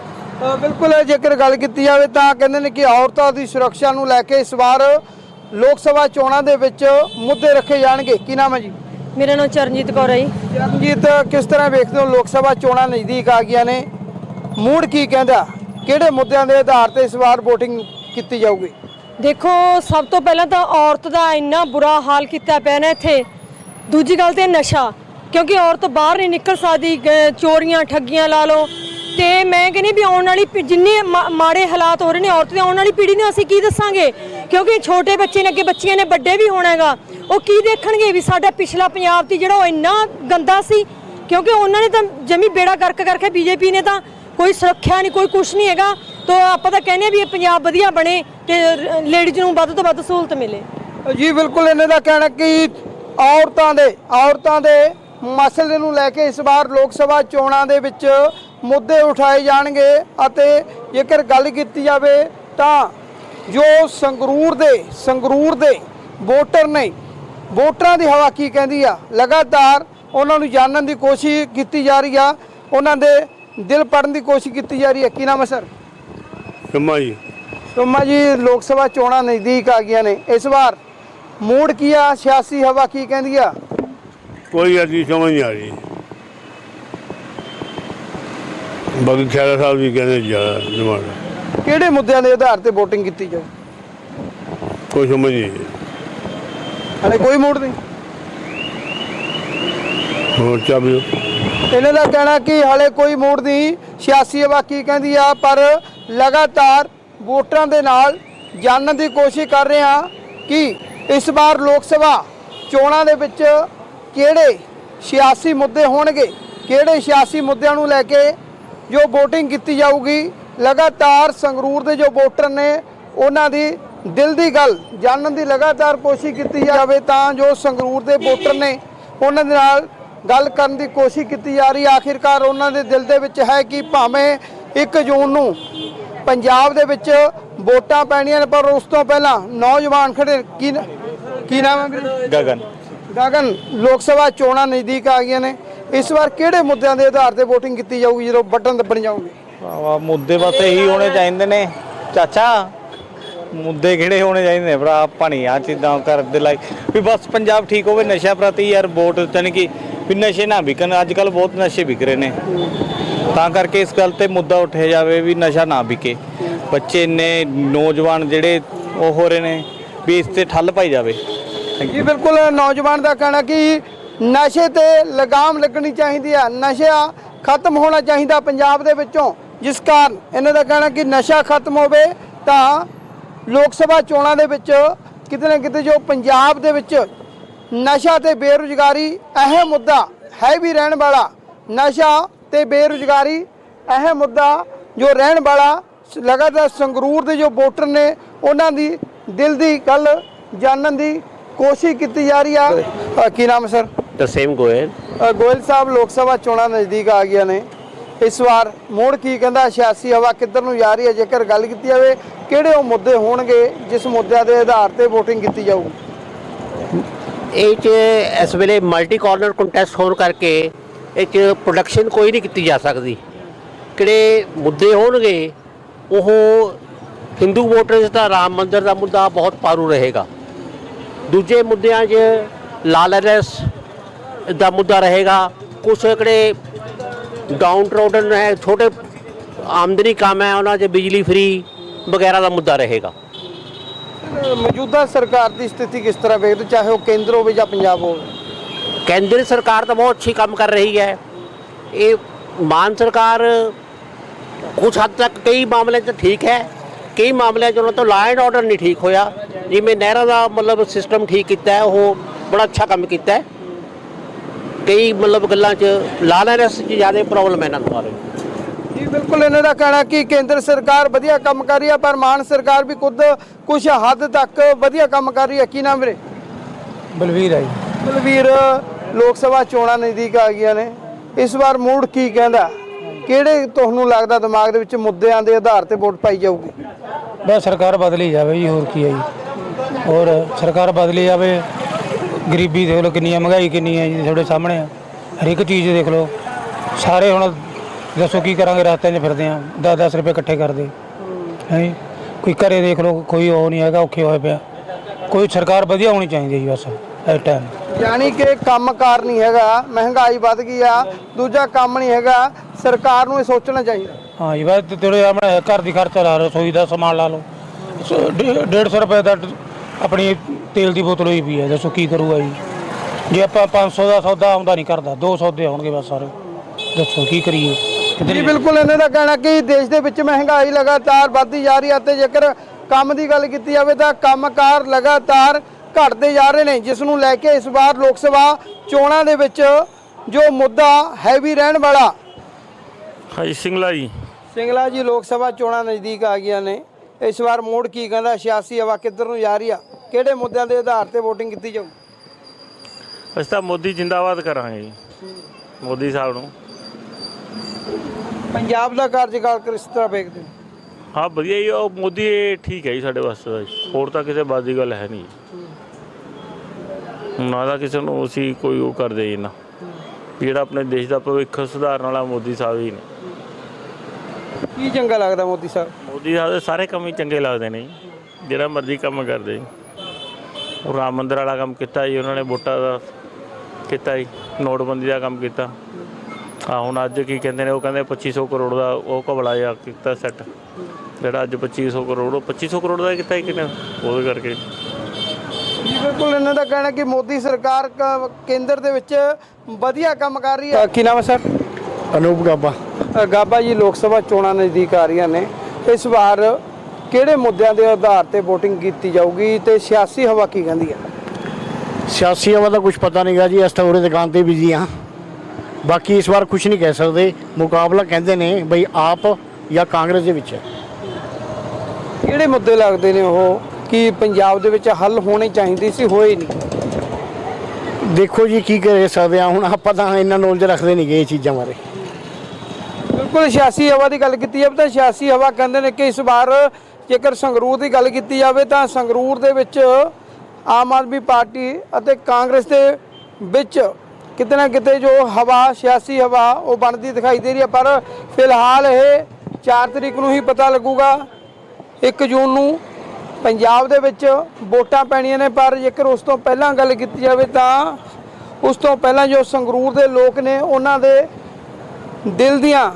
ਬਿਲਕੁਲ ਜੇਕਰ ਗੱਲ ਕੀਤੀ ਜਾਵੇ ਤਾਂ ਕਹਿੰਦੇ ਨੇ ਕਿ ਔਰਤਾਂ ਦੀ ਸੁਰੱਖਿਆ ਨੂੰ ਲੈ ਕੇ ਇਸ ਵਾਰ ਲੋਕ ਸਭਾ ਚੋਣਾਂ ਦੇ ਵਿੱਚ ਮੁੱਦੇ ਰੱਖੇ ਜਾਣਗੇ। ਕੀ ਨਾਮ ਹੈ ਜੀ? ਮੇਰਾ ਨਾਮ ਚਰਨਜੀਤ ਕੌਰ ਹੈ ਜੀ। ਚਰਨਜੀਤ ਕਿਸ ਤਰ੍ਹਾਂ ਵੇਖਦੇ ਹੋ? ਲੋਕ ਸਭਾ ਚੋਣਾਂ ਨਜ਼ਦੀਕ ਆ ਗਈਆਂ ਨੇ। ਮੂਡ ਕੀ ਕਹਿੰਦਾ? ਕਿਹੜੇ ਮੁੱਦਿਆਂ ਦੇ ਆਧਾਰ ਤੇ ਇਸ ਵਾਰ VOTING ਕੀਤੀ ਜਾਊਗੀ? ਦੇਖੋ ਸਭ ਤੋਂ ਪਹਿਲਾਂ ਤਾਂ ਔਰਤ ਦਾ ਇੰਨਾ ਬੁਰਾ ਹਾਲ ਕੀਤਾ ਪਿਆ ਨਾ ਇੱਥੇ। ਦੂਜੀ ਗੱਲ ਤੇ ਨਸ਼ਾ ਕਿਉਂਕਿ ਔਰਤ ਬਾਹਰ ਨਹੀਂ ਨਿਕਲ ਸਕਦੀ ਚੋਰੀਆਂ ਠੱਗੀਆਂ ਲਾ ਲਓ। ਤੇ ਮੈਂ ਕਹਿੰਦੀ ਵੀ ਆਉਣ ਵਾਲੀ ਪੀ- ਜਿੰਨੇ ਮਾ- ਮਾੜੇ ਹਾਲਾਤ ਹੋ ਰਹੇ ਨੇ ਔਰਤ ਦੇ, ਆਉਣ ਵਾਲੀ ਪੀੜ੍ਹੀ ਨੂੰ ਅਸੀਂ ਕੀ ਦੱਸਾਂਗੇ? ਕਿਉਂਕਿ ਛੋਟੇ ਬੱਚੇ ਨੇ, ਅੱਗੇ ਬੱਚੀਆਂ ਨੇ, ਵੱਡੇ ਵੀ ਹੋਣਾ ਹੈਗਾ। ਉਹ ਕੀ ਦੇਖਣਗੇ ਵੀ ਸਾਡਾ ਪਿਛਲਾ ਪੰਜਾਬ ਸੀ ਜਿਹੜਾ ਉਹ ਇੰਨਾ ਗੰਦਾ ਸੀ? ਕਿਉਂਕਿ ਉਹਨਾਂ ਨੇ ਤਾਂ ਜਮੀ ਬੇੜਾ ਗਰਕ ਕਰਕੇ ਬੀਜੇਪੀ ਨੇ ਤਾਂ ਕੋਈ ਸੁਰੱਖਿਆ ਨਹੀਂ, ਕੋਈ ਕੁਝ ਨਹੀਂ ਹੈਗਾ। ਤਾਂ ਆਪਾਂ ਤਾਂ ਕਹਿੰਦੇ ਆ ਵੀ ਇਹ ਪੰਜਾਬ ਵਧੀਆ ਬਣੇ ਤੇ ਲੇਡੀਜ਼ ਨੂੰ ਵੱਧ ਤੋਂ ਵੱਧ ਸਹੂਲਤ ਮਿਲੇ। ਜੀ, ਬਿਲਕੁਲ ਇਹਨਾਂ ਦਾ ਕਹਿਣਾ ਕਿ ਔਰਤਾਂ ਦੇ ਔਰਤਾਂ ਦੇ ਮਸਲੇ ਨੂੰ ਲੈ ਕੇ ਇਸ ਵਾਰ ਲੋਕ ਸਭਾ ਚੋਣਾਂ ਦੇ ਵਿੱਚ ਮੁੱਦੇ ਉਠਾਏ ਜਾਣਗੇ ਅਤੇ ਜੇਕਰ ਗੱਲ ਕੀਤੀ ਜਾਵੇ ਤਾਂ ਜੋ ਸੰਗਰੂਰ ਦੇ ਸੰਗਰੂਰ ਦੇ ਵੋਟਰ ਨੇ ਵੋਟਰਾਂ ਦੀ ਹਵਾ ਕੀ ਕਹਿੰਦੀ ਆ? ਲਗਾਤਾਰ ਉਹਨਾਂ ਨੂੰ ਜਾਣਨ ਦੀ ਕੋਸ਼ਿਸ਼ ਕੀਤੀ ਜਾ ਰਹੀ ਆ। ਉਹਨਾਂ ਦੇ ਦਿਲ ਪੜਨ ਦੀ ਕੋਸ਼ਿਸ਼ ਕੀਤੀ ਜਾ ਰਹੀ ਹੈ ਕੀ ਨਾਮ ਹੈ ਸਰ? ਸ਼ਮਾ ਜੀ। ਤੁਮਾ ਜੀ ਲੋਕ ਸਭਾ ਚੋਣਾਂ ਨਜ਼ਦੀਕ ਆ ਗਈਆਂ ਨੇ। ਇਸ ਵਾਰ ਮੂਡ ਕੀ ਆ? ਸਿਆਸੀ ਹਵਾ ਕੀ ਕਹਿੰਦੀ ਆ? ਕੋਈ ਅਜੀ ਸਮਝ ਨਹੀਂ ਆ ਰਹੀ। ਬਾਕੀ ਖੈਰਾ ਸਾਹਿਬ ਵੀ ਕਹਿੰਦੇ ਜ਼ਿਆਦਾ ਡਿਮਾਂਡ ਕਿਹੜੇ ਮੁੱਦਿਆਂ ਦੇ ਆਧਾਰ ਤੇ VOTING ਕੀਤੀ ਜਾਊ? ਕੋਈ ਸਮਝ ਨਹੀਂ ਆਈ। ਹਲੇ ਕੋਈ ਮੂਡ ਨਹੀਂ? ਹੋਰ ਚਾਬੀ ਇਹਨਾਂ ਦਾ ਕਹਿਣਾ ਕਿ ਹਲੇ ਕੋਈ ਮੂਡ ਨਹੀਂ। ਸਿਆਸੀ ਹਵਾ ਕੀ ਕਹਿੰਦੀ ਆ ਪਰ ਲਗਾਤਾਰ ਵੋਟਰਾਂ ਦੇ ਨਾਲ ਜਾਣਨ ਦੀ ਕੋਸ਼ਿਸ਼ ਕਰ ਰਹੇ ਹਾਂ ਕਿ ਇਸ ਵਾਰ ਲੋਕ ਸਭਾ ਚੋਣਾਂ ਦੇ ਵਿੱਚ ਕਿਹੜੇ ਸਿਆਸੀ ਮੁੱਦੇ ਹੋਣਗੇ ਕਿਹੜੇ ਸਿਆਸੀ ਮੁੱਦਿਆਂ ਨੂੰ ਲੈ ਕੇ ਜੋ VOTING ਕੀਤੀ ਜਾਊਗੀ ਲਗਾਤਾਰ ਸੰਗਰੂਰ ਦੇ ਜੋ ਵੋਟਰ ਨੇ ਉਹਨਾਂ ਦੀ ਦਿਲ ਦੀ ਗੱਲ ਜਾਣਨ ਦੀ ਲਗਾਤਾਰ ਕੋਸ਼ਿਸ਼ ਕੀਤੀ ਜਾਵੇ ਤਾਂ ਜੋ ਸੰਗਰੂਰ ਦੇ ਵੋਟਰ ਨੇ ਉਹਨਾਂ ਦੇ ਨਾਲ ਗੱਲ ਕਰਨ ਦੀ ਕੋਸ਼ਿਸ਼ ਕੀਤੀ ਜਾ ਰਹੀ। ਆਖਿਰਕਾਰ ਉਹਨਾਂ ਦੇ ਦਿਲ ਦੇ ਵਿੱਚ ਹੈ ਕਿ ਭਾਵੇਂ 1 ਜੂਨ ਨੂੰ ਪੰਜਾਬ ਦੇ ਵਿੱਚ ਵੋਟਾਂ ਪੈਣੀਆਂ ਨੇ ਪਰ ਉਸ ਤੋਂ ਪਹਿਲਾਂ ਨੌਜਵਾਨ ਖੜੇ ਕੀ ਕੀ ਨਾਮ ਹੈ ਗਗਨ। ਗਗਨ ਲੋਕ ਸਭਾ ਚੋਣਾਂ ਨਜ਼ਦੀਕ ਆ ਗਈਆਂ ਨੇ। ਇਸ ਵਾਰ ਕਿਹੜੇ ਮੁੱਦਿਆਂ ਦੇ ਆਧਾਰ ਤੇ VOTING ਕੀਤੀ ਜਾਊਗੀ ਜਦੋਂ ਬਟਨ ਦੱਬਣ ਜਾਓਗੇ ਵਾਹ ਮੁੱਦੇ ਬਸ ਇਹੀ ਹੋਣੇ ਚਾਹੀਦੇ ਨੇ। ਚਾਚਾ ਮੁੱਦੇ ਕਿਹੜੇ ਹੋਣੇ ਚਾਹੀਦੇ ਨੇ ਭਰਾ? ਆਪਾਂ ਨਹੀਂ ਆ ਚੀਜ਼ਾਂ ਕਰਦੇ ਲਾਈਕ ਵੀ ਬਸ ਪੰਜਾਬ ਠੀਕ ਹੋਵੇ ਨਸ਼ਾ ਪ੍ਰਤੀ ਯਾਰ ਵੋਟ ਤਨ ਕਿ ਵੀ ਨਸ਼ੇ ਨਾ ਵਿਕਣ। ਅੱਜ ਕੱਲ ਬਹੁਤ ਨਸ਼ੇ ਵਿਕ ਰਹੇ ਨੇ। ਤਾਂ ਕਰਕੇ ਇਸ ਗੱਲ ਤੇ ਮੁੱਦਾ ਉੱਠਿਆ ਜਾਵੇ ਵੀ ਨਸ਼ਾ ਨਾ ਵਿਕੇ। ਬੱਚੇ ਇੰਨੇ ਨੌਜਵਾਨ ਜਿਹੜੇ ਉਹ ਹੋ ਰਹੇ ਨੇ ਵੀ ਇਸ ਤੇ ਠੱਲ ਪਾਈ ਜਾਵੇ। ਜੀ ਬਿਲਕੁਲ। ਨੌਜਵਾਨ ਦਾ ਕਹਿਣਾ ਕਿ ਨਸ਼ੇ ਤੇ ਲਗਾਮ ਲੱਗਣੀ ਚਾਹੀਦੀ ਹੈ ਨਸ਼ਾ ਖਤਮ ਹੋਣਾ ਚਾਹੀਦਾ ਪੰਜਾਬ ਦੇ ਵਿੱਚੋਂ। ਜਿਸ ਕਾਰਨ ਇਹਨਾਂ ਦਾ ਕਹਿਣਾ ਕਿ ਨਸ਼ਾ ਖਤਮ ਹੋਵੇ ਤਾਂ ਲੋਕ ਸਭਾ ਚੋਣਾਂ ਦੇ ਵਿੱਚ ਕਿਤੇ ਨਾ ਕਿਤੇ ਜੋ ਪੰਜਾਬ ਦੇ ਵਿੱਚ ਨਸ਼ਾ ਤੇ ਬੇਰੁਜ਼ਗਾਰੀ ਅਹਿਮ ਮੁੱਦਾ ਹੈ ਵੀ ਰਹਿਣ ਵਾਲਾ, ਨਸ਼ਾ ਤੇ ਬੇਰੁਜ਼ਗਾਰੀ ਅਹਿਮ ਮੁੱਦਾ ਜੋ ਰਹਿਣ ਵਾਲਾ, ਲਗਾਤਾਰ ਸੰਗਰੂਰ ਦੇ ਜੋ ਵੋਟਰ ਨੇ, ਉਹਨਾਂ ਦੀ ਦਿਲ ਦੀ ਗੱਲ ਜਾਣਨ ਦੀ ਕੋਸ਼ਿਸ਼ ਕੀਤੀ ਜਾ ਰਹੀ ਆ। ਕੀ ਨਾਮ ਸਰ? ਤਸੀਮ ਗੋਇਲ ਗੋਇਲ ਸਾਹਿਬ ਲੋਕ ਸਭਾ ਚੋਣਾਂ ਨਜ਼ਦੀਕ ਆ ਗਈਆਂ ਨੇ। ਇਸ ਵਾਰ ਮੋੜ ਕੀ ਕਹਿੰਦਾ ਸਿਆਸੀ ਹਵਾ ਕਿੱਧਰ ਨੂੰ ਜਾ ਰਹੀ ਹੈ? ਜੇਕਰ ਗੱਲ ਕੀਤੀ ਜਾਵੇ ਕਿਹੜੇ ਉਹ ਮੁੱਦੇ ਹੋਣਗੇ ਜਿਸ ਮੁੱਦਿਆਂ ਦੇ ਆਧਾਰ ਤੇ VOTING ਕੀਤੀ ਜਾਊਗੀ? ਇਹ 'ਚ ਇਸ ਵੇਲੇ ਮਲਟੀ ਕਾਰਨਰ ਕੰਟੈਸਟ ਹੋਣ ਕਰਕੇ ਇਹ 'ਚ ਪ੍ਰੋਡਕਸ਼ਨ ਕੋਈ ਨਹੀਂ ਕੀਤੀ ਜਾ ਸਕਦੀ। ਕਿਹੜੇ ਮੁੱਦੇ ਹੋਣਗੇ ਉਹ ਹਿੰਦੂ ਵੋਟਰਸ ਦਾ ਰਾਮ ਮੰਦਿਰ ਦਾ ਮੁੱਦਾ ਬਹੁਤ ਪਾਰੂ ਰਹੇਗਾ। ਦੂਜੇ ਮੁੱਦਿਆਂ 'ਚ ਲਾਲਰਸ ਦਾ ਮੁੱਦਾ ਰਹੇਗਾ। ਕੁਝ ਕਿਹੜੇ ਡਾਊਨ ਟ੍ਰੋਡਨ ਹੈ ਛੋਟੇ ਆਮਦਨੀ ਕਮ ਹੈ ਉਹਨਾਂ 'ਚ ਬਿਜਲੀ ਫਰੀ ਵਗੈਰਾ ਦਾ ਮੁੱਦਾ ਰਹੇਗਾ। ਮੌਜੂਦਾ ਸਰਕਾਰ ਦੀ ਸਥਿਤੀ ਕਿਸ ਤਰ੍ਹਾਂ ਵੇਖਦੇ ਚਾਹੇ ਉਹ ਕੇਂਦਰ ਹੋਵੇ ਜਾਂ ਪੰਜਾਬ ਹੋਵੇ? ਕੇਂਦਰ ਸਰਕਾਰ ਤਾਂ ਬਹੁਤ ਅੱਛੀ ਕੰਮ ਕਰ ਰਹੀ ਹੈ। ਇਹ ਮਾਨ ਸਰਕਾਰ ਕੁਝ ਹੱਦ ਤੱਕ ਕਈ ਮਾਮਲੇ 'ਚ ਠੀਕ ਹੈ। ਕਈ ਮਾਮਲਿਆਂ 'ਚ ਉਹਨਾਂ ਤੋਂ ਲਾਅ ਐਂਡ ਆਰਡਰ ਨਹੀਂ ਠੀਕ ਹੋਇਆ। ਜਿਵੇਂ ਨਹਿਰਾਂ ਦਾ ਮਤਲਬ ਸਿਸਟਮ ਠੀਕ ਕੀਤਾ ਉਹ ਬੜਾ ਅੱਛਾ ਕੰਮ ਕੀਤਾ ਕਈ ਮਤਲਬ ਗੱਲਾਂ 'ਚ ਲਾਲੈਂਸ 'ਚ ਜ਼ਿਆਦਾ ਪ੍ਰੋਬਲਮ ਇਹਨਾਂ ਨੂੰ ਆ ਰਹੀ ਜੀ ਬਿਲਕੁਲ ਇਹਨਾਂ ਦਾ ਕਹਿਣਾ ਕਿ ਕੇਂਦਰ ਸਰਕਾਰ ਵਧੀਆ ਕੰਮ ਕਰ ਰਹੀ ਹੈ ਪਰ ਮਾਨ ਸਰਕਾਰ ਵੀ ਖੁਦ ਕੁਝ ਹੱਦ ਤੱਕ ਵਧੀਆ ਕੰਮ ਕਰ ਰਹੀ ਹੈ। ਕੀ ਨਾਮ ਵੀਰੇ? ਬਲਵੀਰ ਆਈ ਬਲਵੀਰ ਲੋਕ ਸਭਾ ਚੋਣਾਂ ਨਜ਼ਦੀਕ ਆ ਗਈਆਂ ਨੇ। ਇਸ ਵਾਰ ਮੂਡ ਕੀ ਕਹਿੰਦਾ? ਕਿਹੜੇ ਤੁਹਾਨੂੰ ਲੱਗਦਾ ਦਿਮਾਗ ਦੇ ਵਿੱਚ ਮੁੱਦਿਆਂ ਦੇ ਆਧਾਰ ਤੇ ਵੋਟ ਪਾਈ ਜਾਊਗੀ? ਬਸ ਸਰਕਾਰ ਬਦਲੀ ਜਾਵੇ ਜੀ ਹੋਰ ਕੀ ਹੈ ਜੀ। ਹੋਰ ਸਰਕਾਰ ਬਦਲੀ ਜਾਵੇ ਗਰੀਬੀ ਦੇਖ ਲਓ ਕਿੰਨੀ ਹੈ ਮਹਿੰਗਾਈ ਕਿੰਨੀ ਹੈ ਜੀ ਤੁਹਾਡੇ ਸਾਹਮਣੇ ਆ। ਹਰ ਇੱਕ ਚੀਜ਼ ਦੇਖ ਲਓ। ਸਾਰੇ ਹੁਣ ਦੱਸੋ ਕੀ ਕਰਾਂਗੇ ਰਸਤਿਆਂ 'ਚ ਫਿਰਦੇ ਆ। 10-10 ਰੁਪਏ ਇਕੱਠੇ ਕਰਦੇ। ਹੈ ਕੋਈ ਘਰੇ ਦੇਖ ਲਓ ਕੋਈ ਉਹ ਨਹੀਂ ਹੈਗਾ ਔਖੇ ਹੋਏ ਪਿਆ। ਕੋਈ ਸਰਕਾਰ ਵਧੀਆ ਹੋਣੀ ਚਾਹੀਦੀ ਜੀ ਬਸ ਇਸ ਟਾਈਮ ਯਾਨੀ ਕਿ ਕੰਮਕਾਰ ਨਹੀਂ ਹੈਗਾ ਮਹਿੰਗਾਈ ਵੱਧ ਗਈ ਆ ਦੂਜਾ ਕੰਮ ਨਹੀਂ ਹੈਗਾ ਸਰਕਾਰ ਨੂੰ ਇਹ ਸੋਚਣਾ ਚਾਹੀਦਾ। ਹਾਂ ਜੀ ਬਸ ਤੇਰੇ ਆਪਣੇ ਘਰ ਦੀ ਖਰਚਾ ਲਾ ਲਓ ਰਸੋਈ ਦਾ ਸਮਾਨ ਲਾ ਲਓ। ਸੌ- ਡੇ- ਡੇਢ ਸੌ ਰੁਪਏ ਦਾ ਆਪਣੀ ਤੇਲ ਦੀ ਬੋਤਲ ਹੋਈ ਪਈ ਹੈ ਦੱਸੋ ਕੀ ਕਰੂਗਾ ਜੀ? ਜੇ ਆਪਾਂ 500 ਦਾ ਸੌਦਾ ਆਉਂਦਾ ਨਹੀਂ ਕਰਦਾ 200 ਦੇ ਆਉਣਗੇ ਬਸ ਸਾਰੇ। ਦੱਸੋ ਕੀ ਕਰੀਏ? ਜੀ ਬਿਲਕੁਲ ਇਹਨਾਂ ਦਾ ਕਹਿਣਾ ਕਿ ਦੇਸ਼ ਦੇ ਵਿੱਚ ਮਹਿੰਗਾਈ ਲਗਾਤਾਰ ਵੱਧਦੀ ਜਾ ਰਹੀ ਹੈ ਤੇ ਜੇਕਰ ਕੰਮ ਦੀ ਗੱਲ ਕੀਤੀ ਜਾਵੇ ਤਾਂ ਕੰਮਕਾਰ ਲਗਾਤਾਰ ਘਟਦੇ ਜਾ ਰਹੇ ਨੇ ਜਿਸ ਨੂੰ ਲੈ ਕੇ ਇਸ ਵਾਰ ਲੋਕ ਸਭਾ ਚੋਣਾਂ ਦੇ ਵਿੱਚ ਜੋ ਮੁੱਦਾ ਹੈਵੀ ਰਹਿਣ ਵਾਲਾ ਹਾਂਜੀ ਸਿੰਗਲਾ ਜੀ। ਸਿੰਗਲਾ ਜੀ ਲੋਕ ਸਭਾ ਚੋਣਾਂ ਨਜ਼ਦੀਕ ਆ ਗਈਆਂ ਨੇ। ਇਸ ਵਾਰ ਮੋੜ ਕੀ ਕਹਿੰਦਾ? ਸਿਆਸੀ ਹਵਾ ਕਿੱਧਰ ਨੂੰ ਜਾ ਰਹੀ ਆ? ਕਿਹੜੇ ਮੁੱਦਿਆਂ ਦੇ ਆਧਾਰ ਤੇ VOTING ਕੀਤੀ ਜਾਊ? ਅਸੀਂ ਤਾਂ ਮੋਦੀ ਜਿੰਦਾਬਾਦ ਕਰਾਂਗੇ ਜੀ ਮੋਦੀ ਸਾਹਿਬ ਨੂੰ। ਪੰਜਾਬ ਦਾ ਕਾਰਜਕਾਲ ਕਿਸ ਤਰ੍ਹਾਂ ਵੇਖਦੇ ਹੋ? ਹਾਂ ਵਧੀਆ ਜੀ ਉਹ ਮੋਦੀ ਠੀਕ ਹੈ ਜੀ ਸਾਡੇ ਵਾਸਤੇ ਤਾਂ। ਜੀ। ਹੋਰ ਤਾਂ ਕਿਸੇ ਬਾਤ ਦੀ ਗੱਲ ਹੈ ਨਹੀਂ। ਨਾ ਤਾਂ ਕਿਸੇ ਨੂੰ ਅਸੀਂ ਕੋਈ ਉਹ ਕਰਦੇ ਜੀ ਨਾ। ਜਿਹੜਾ ਆਪਣੇ ਦੇਸ਼ ਦਾ ਭਵਿੱਖ ਸੁਧਾਰਨ ਵਾਲਾ ਮੋਦੀ ਸਾਹਿਬ ਹੀ ਨੇ। ਕੀ ਚੰਗਾ ਲੱਗਦਾ ਮੋਦੀ ਸਾਹਿਬ? ਮੋਦੀ ਸਾਹਿਬ ਦੇ ਸਾਰੇ ਕੰਮ ਹੀ ਚੰਗੇ ਲੱਗਦੇ ਨੇ ਜੀ। ਜਿਹੜਾ ਮਰਜ਼ੀ ਕੰਮ ਕਰਦੇ। ਜੀ। ਉਹ ਰਾਮ ਮੰਦਿਰ ਵਾਲਾ ਕੰਮ ਕੀਤਾ ਜੀ ਉਹਨਾਂ ਨੇ ਵੋਟਾਂ ਦਾ ਕੀਤਾ ਜੀ ਨੋਟਬੰਦੀ ਦਾ ਕੰਮ ਕੀਤਾ। ਆ ਹੁਣ ਅੱਜ ਕੀ ਕਹਿੰਦੇ ਨੇ ਉਹ ਕਹਿੰਦੇ 2500 ਕਰੋੜ ਦਾ ਉਹ ਘਬਲਾ ਜਾ ਕੀਤਾ ਸੈੱਟ ਜਿਹੜਾ ਅੱਜ 2500 ਕਰੋੜ ਉਹ 2500 ਕਰੋੜ ਦਾ ਕੀਤਾ ਕਿਨੇ? ਉਹਦੇ ਕਰਕੇ। ਜੀ ਬਿਲਕੁਲ ਇਹਨਾਂ ਦਾ ਕਹਿਣਾ ਕਿ ਮੋਦੀ ਸਰਕਾਰ ਕ- ਕੇਂਦਰ ਦੇ ਵਿੱਚ ਵਧੀਆ ਕੰਮ ਕਰ ਰਹੀ ਹੈ। ਕੀ ਨਾਮ ਹੈ ਸਰ? ਅਨੂਪ ਗਾਬਾ। ਗਾਬਾ ਜੀ ਲੋਕ ਸਭਾ ਚੋਣਾਂ ਨਜ਼ਦੀਕ ਆ ਰਹੀਆਂ ਨੇ। ਇਸ ਵਾਰ ਕਿਹੜੇ ਮੁੱਦਿਆਂ ਦੇ ਆਧਾਰ ਤੇ VOTING ਕੀਤੀ ਜਾਊਗੀ ਤੇ ਸਿਆਸੀ ਹਵਾ ਕੀ ਕਹਿੰਦੀ ਹੈ ਸਿਆਸੀ ਹਵਾ ਦਾ ਕੁਝ ਪਤਾ ਨਹੀਂਗਾ ਜੀ ਇਸ ਤਾਂ ਉਰੇ ਦੁਕਾਨ ਤੇ ਬਿਜ਼ੀ ਆ ਬਾਕੀ ਇਸ ਵਾਰ ਕੁਝ ਨਹੀਂ ਕਹਿ ਸਕਦੇ। ਮੁਕਾਬਲਾ ਕਹਿੰਦੇ ਨੇ ਬਈ ਆਪ ਜਾਂ ਕਾਂਗਰਸ ਦੇ ਵਿੱਚ। ਹੈ ਕਿਹੜੇ ਮੁੱਦੇ ਲੱਗਦੇ ਨੇ ਉਹ? ਕਿ ਪੰਜਾਬ ਦੇ ਵਿੱਚ ਹੱਲ ਹੋਣੇ ਚਾਹੀਦੇ ਸੀ ਹੋਏ ਨਹੀਂ? ਦੇਖੋ ਜੀ ਕੀ ਕਰ ਸਕਦੇ ਆ ਹੁਣ ਆਪਾਂ ਤਾਂ ਇੰਨਾ ਨੌਲੇਜ ਰੱਖਦੇ ਨਹੀਂਗੇ ਇਹ ਚੀਜ਼ਾਂ ਬਾਰੇ। ਬਿਲਕੁਲ ਸਿਆਸੀ ਹਵਾ ਦੀ ਗੱਲ ਕੀਤੀ ਜਾਵੇ ਤਾਂ ਸਿਆਸੀ ਹਵਾ ਕਹਿੰਦੇ ਨੇ ਕਿ ਇਸ ਵਾਰ ਜੇਕਰ ਸੰਗਰੂਰ ਦੀ ਗੱਲ ਕੀਤੀ ਜਾਵੇ ਤਾਂ ਸੰਗਰੂਰ ਦੇ ਵਿੱਚ ਆਮ ਆਦਮੀ ਪਾਰਟੀ ਅਤੇ ਕਾਂਗਰਸ ਦੇ ਵਿੱਚ ਕਿਤੇ ਨਾ ਕਿਤੇ ਜੋ ਹਵਾ, ਸਿਆਸੀ ਹਵਾ, ਉਹ ਬਣਦੀ ਦਿਖਾਈ ਦੇ ਰਹੀ ਹੈ। ਪਰ ਫਿਲਹਾਲ ਇਹ 4 ਤਰੀਕ ਨੂੰ ਹੀ ਪਤਾ ਲੱਗੂਗਾ। 1 ਜੂਨ ਨੂੰ ਪੰਜਾਬ ਦੇ ਵਿੱਚ ਵੋਟਾਂ ਪੈਣੀਆਂ ਨੇ, ਪਰ ਜੇਕਰ ਉਸ ਤੋਂ ਪਹਿਲਾਂ ਗੱਲ ਕੀਤੀ ਜਾਵੇ ਤਾਂ ਉਸ ਤੋਂ ਪਹਿਲਾਂ ਜੋ ਸੰਗਰੂਰ ਦੇ ਲੋਕ ਨੇ, ਉਹਨਾਂ ਦੇ ਦਿਲ ਦੀਆਂ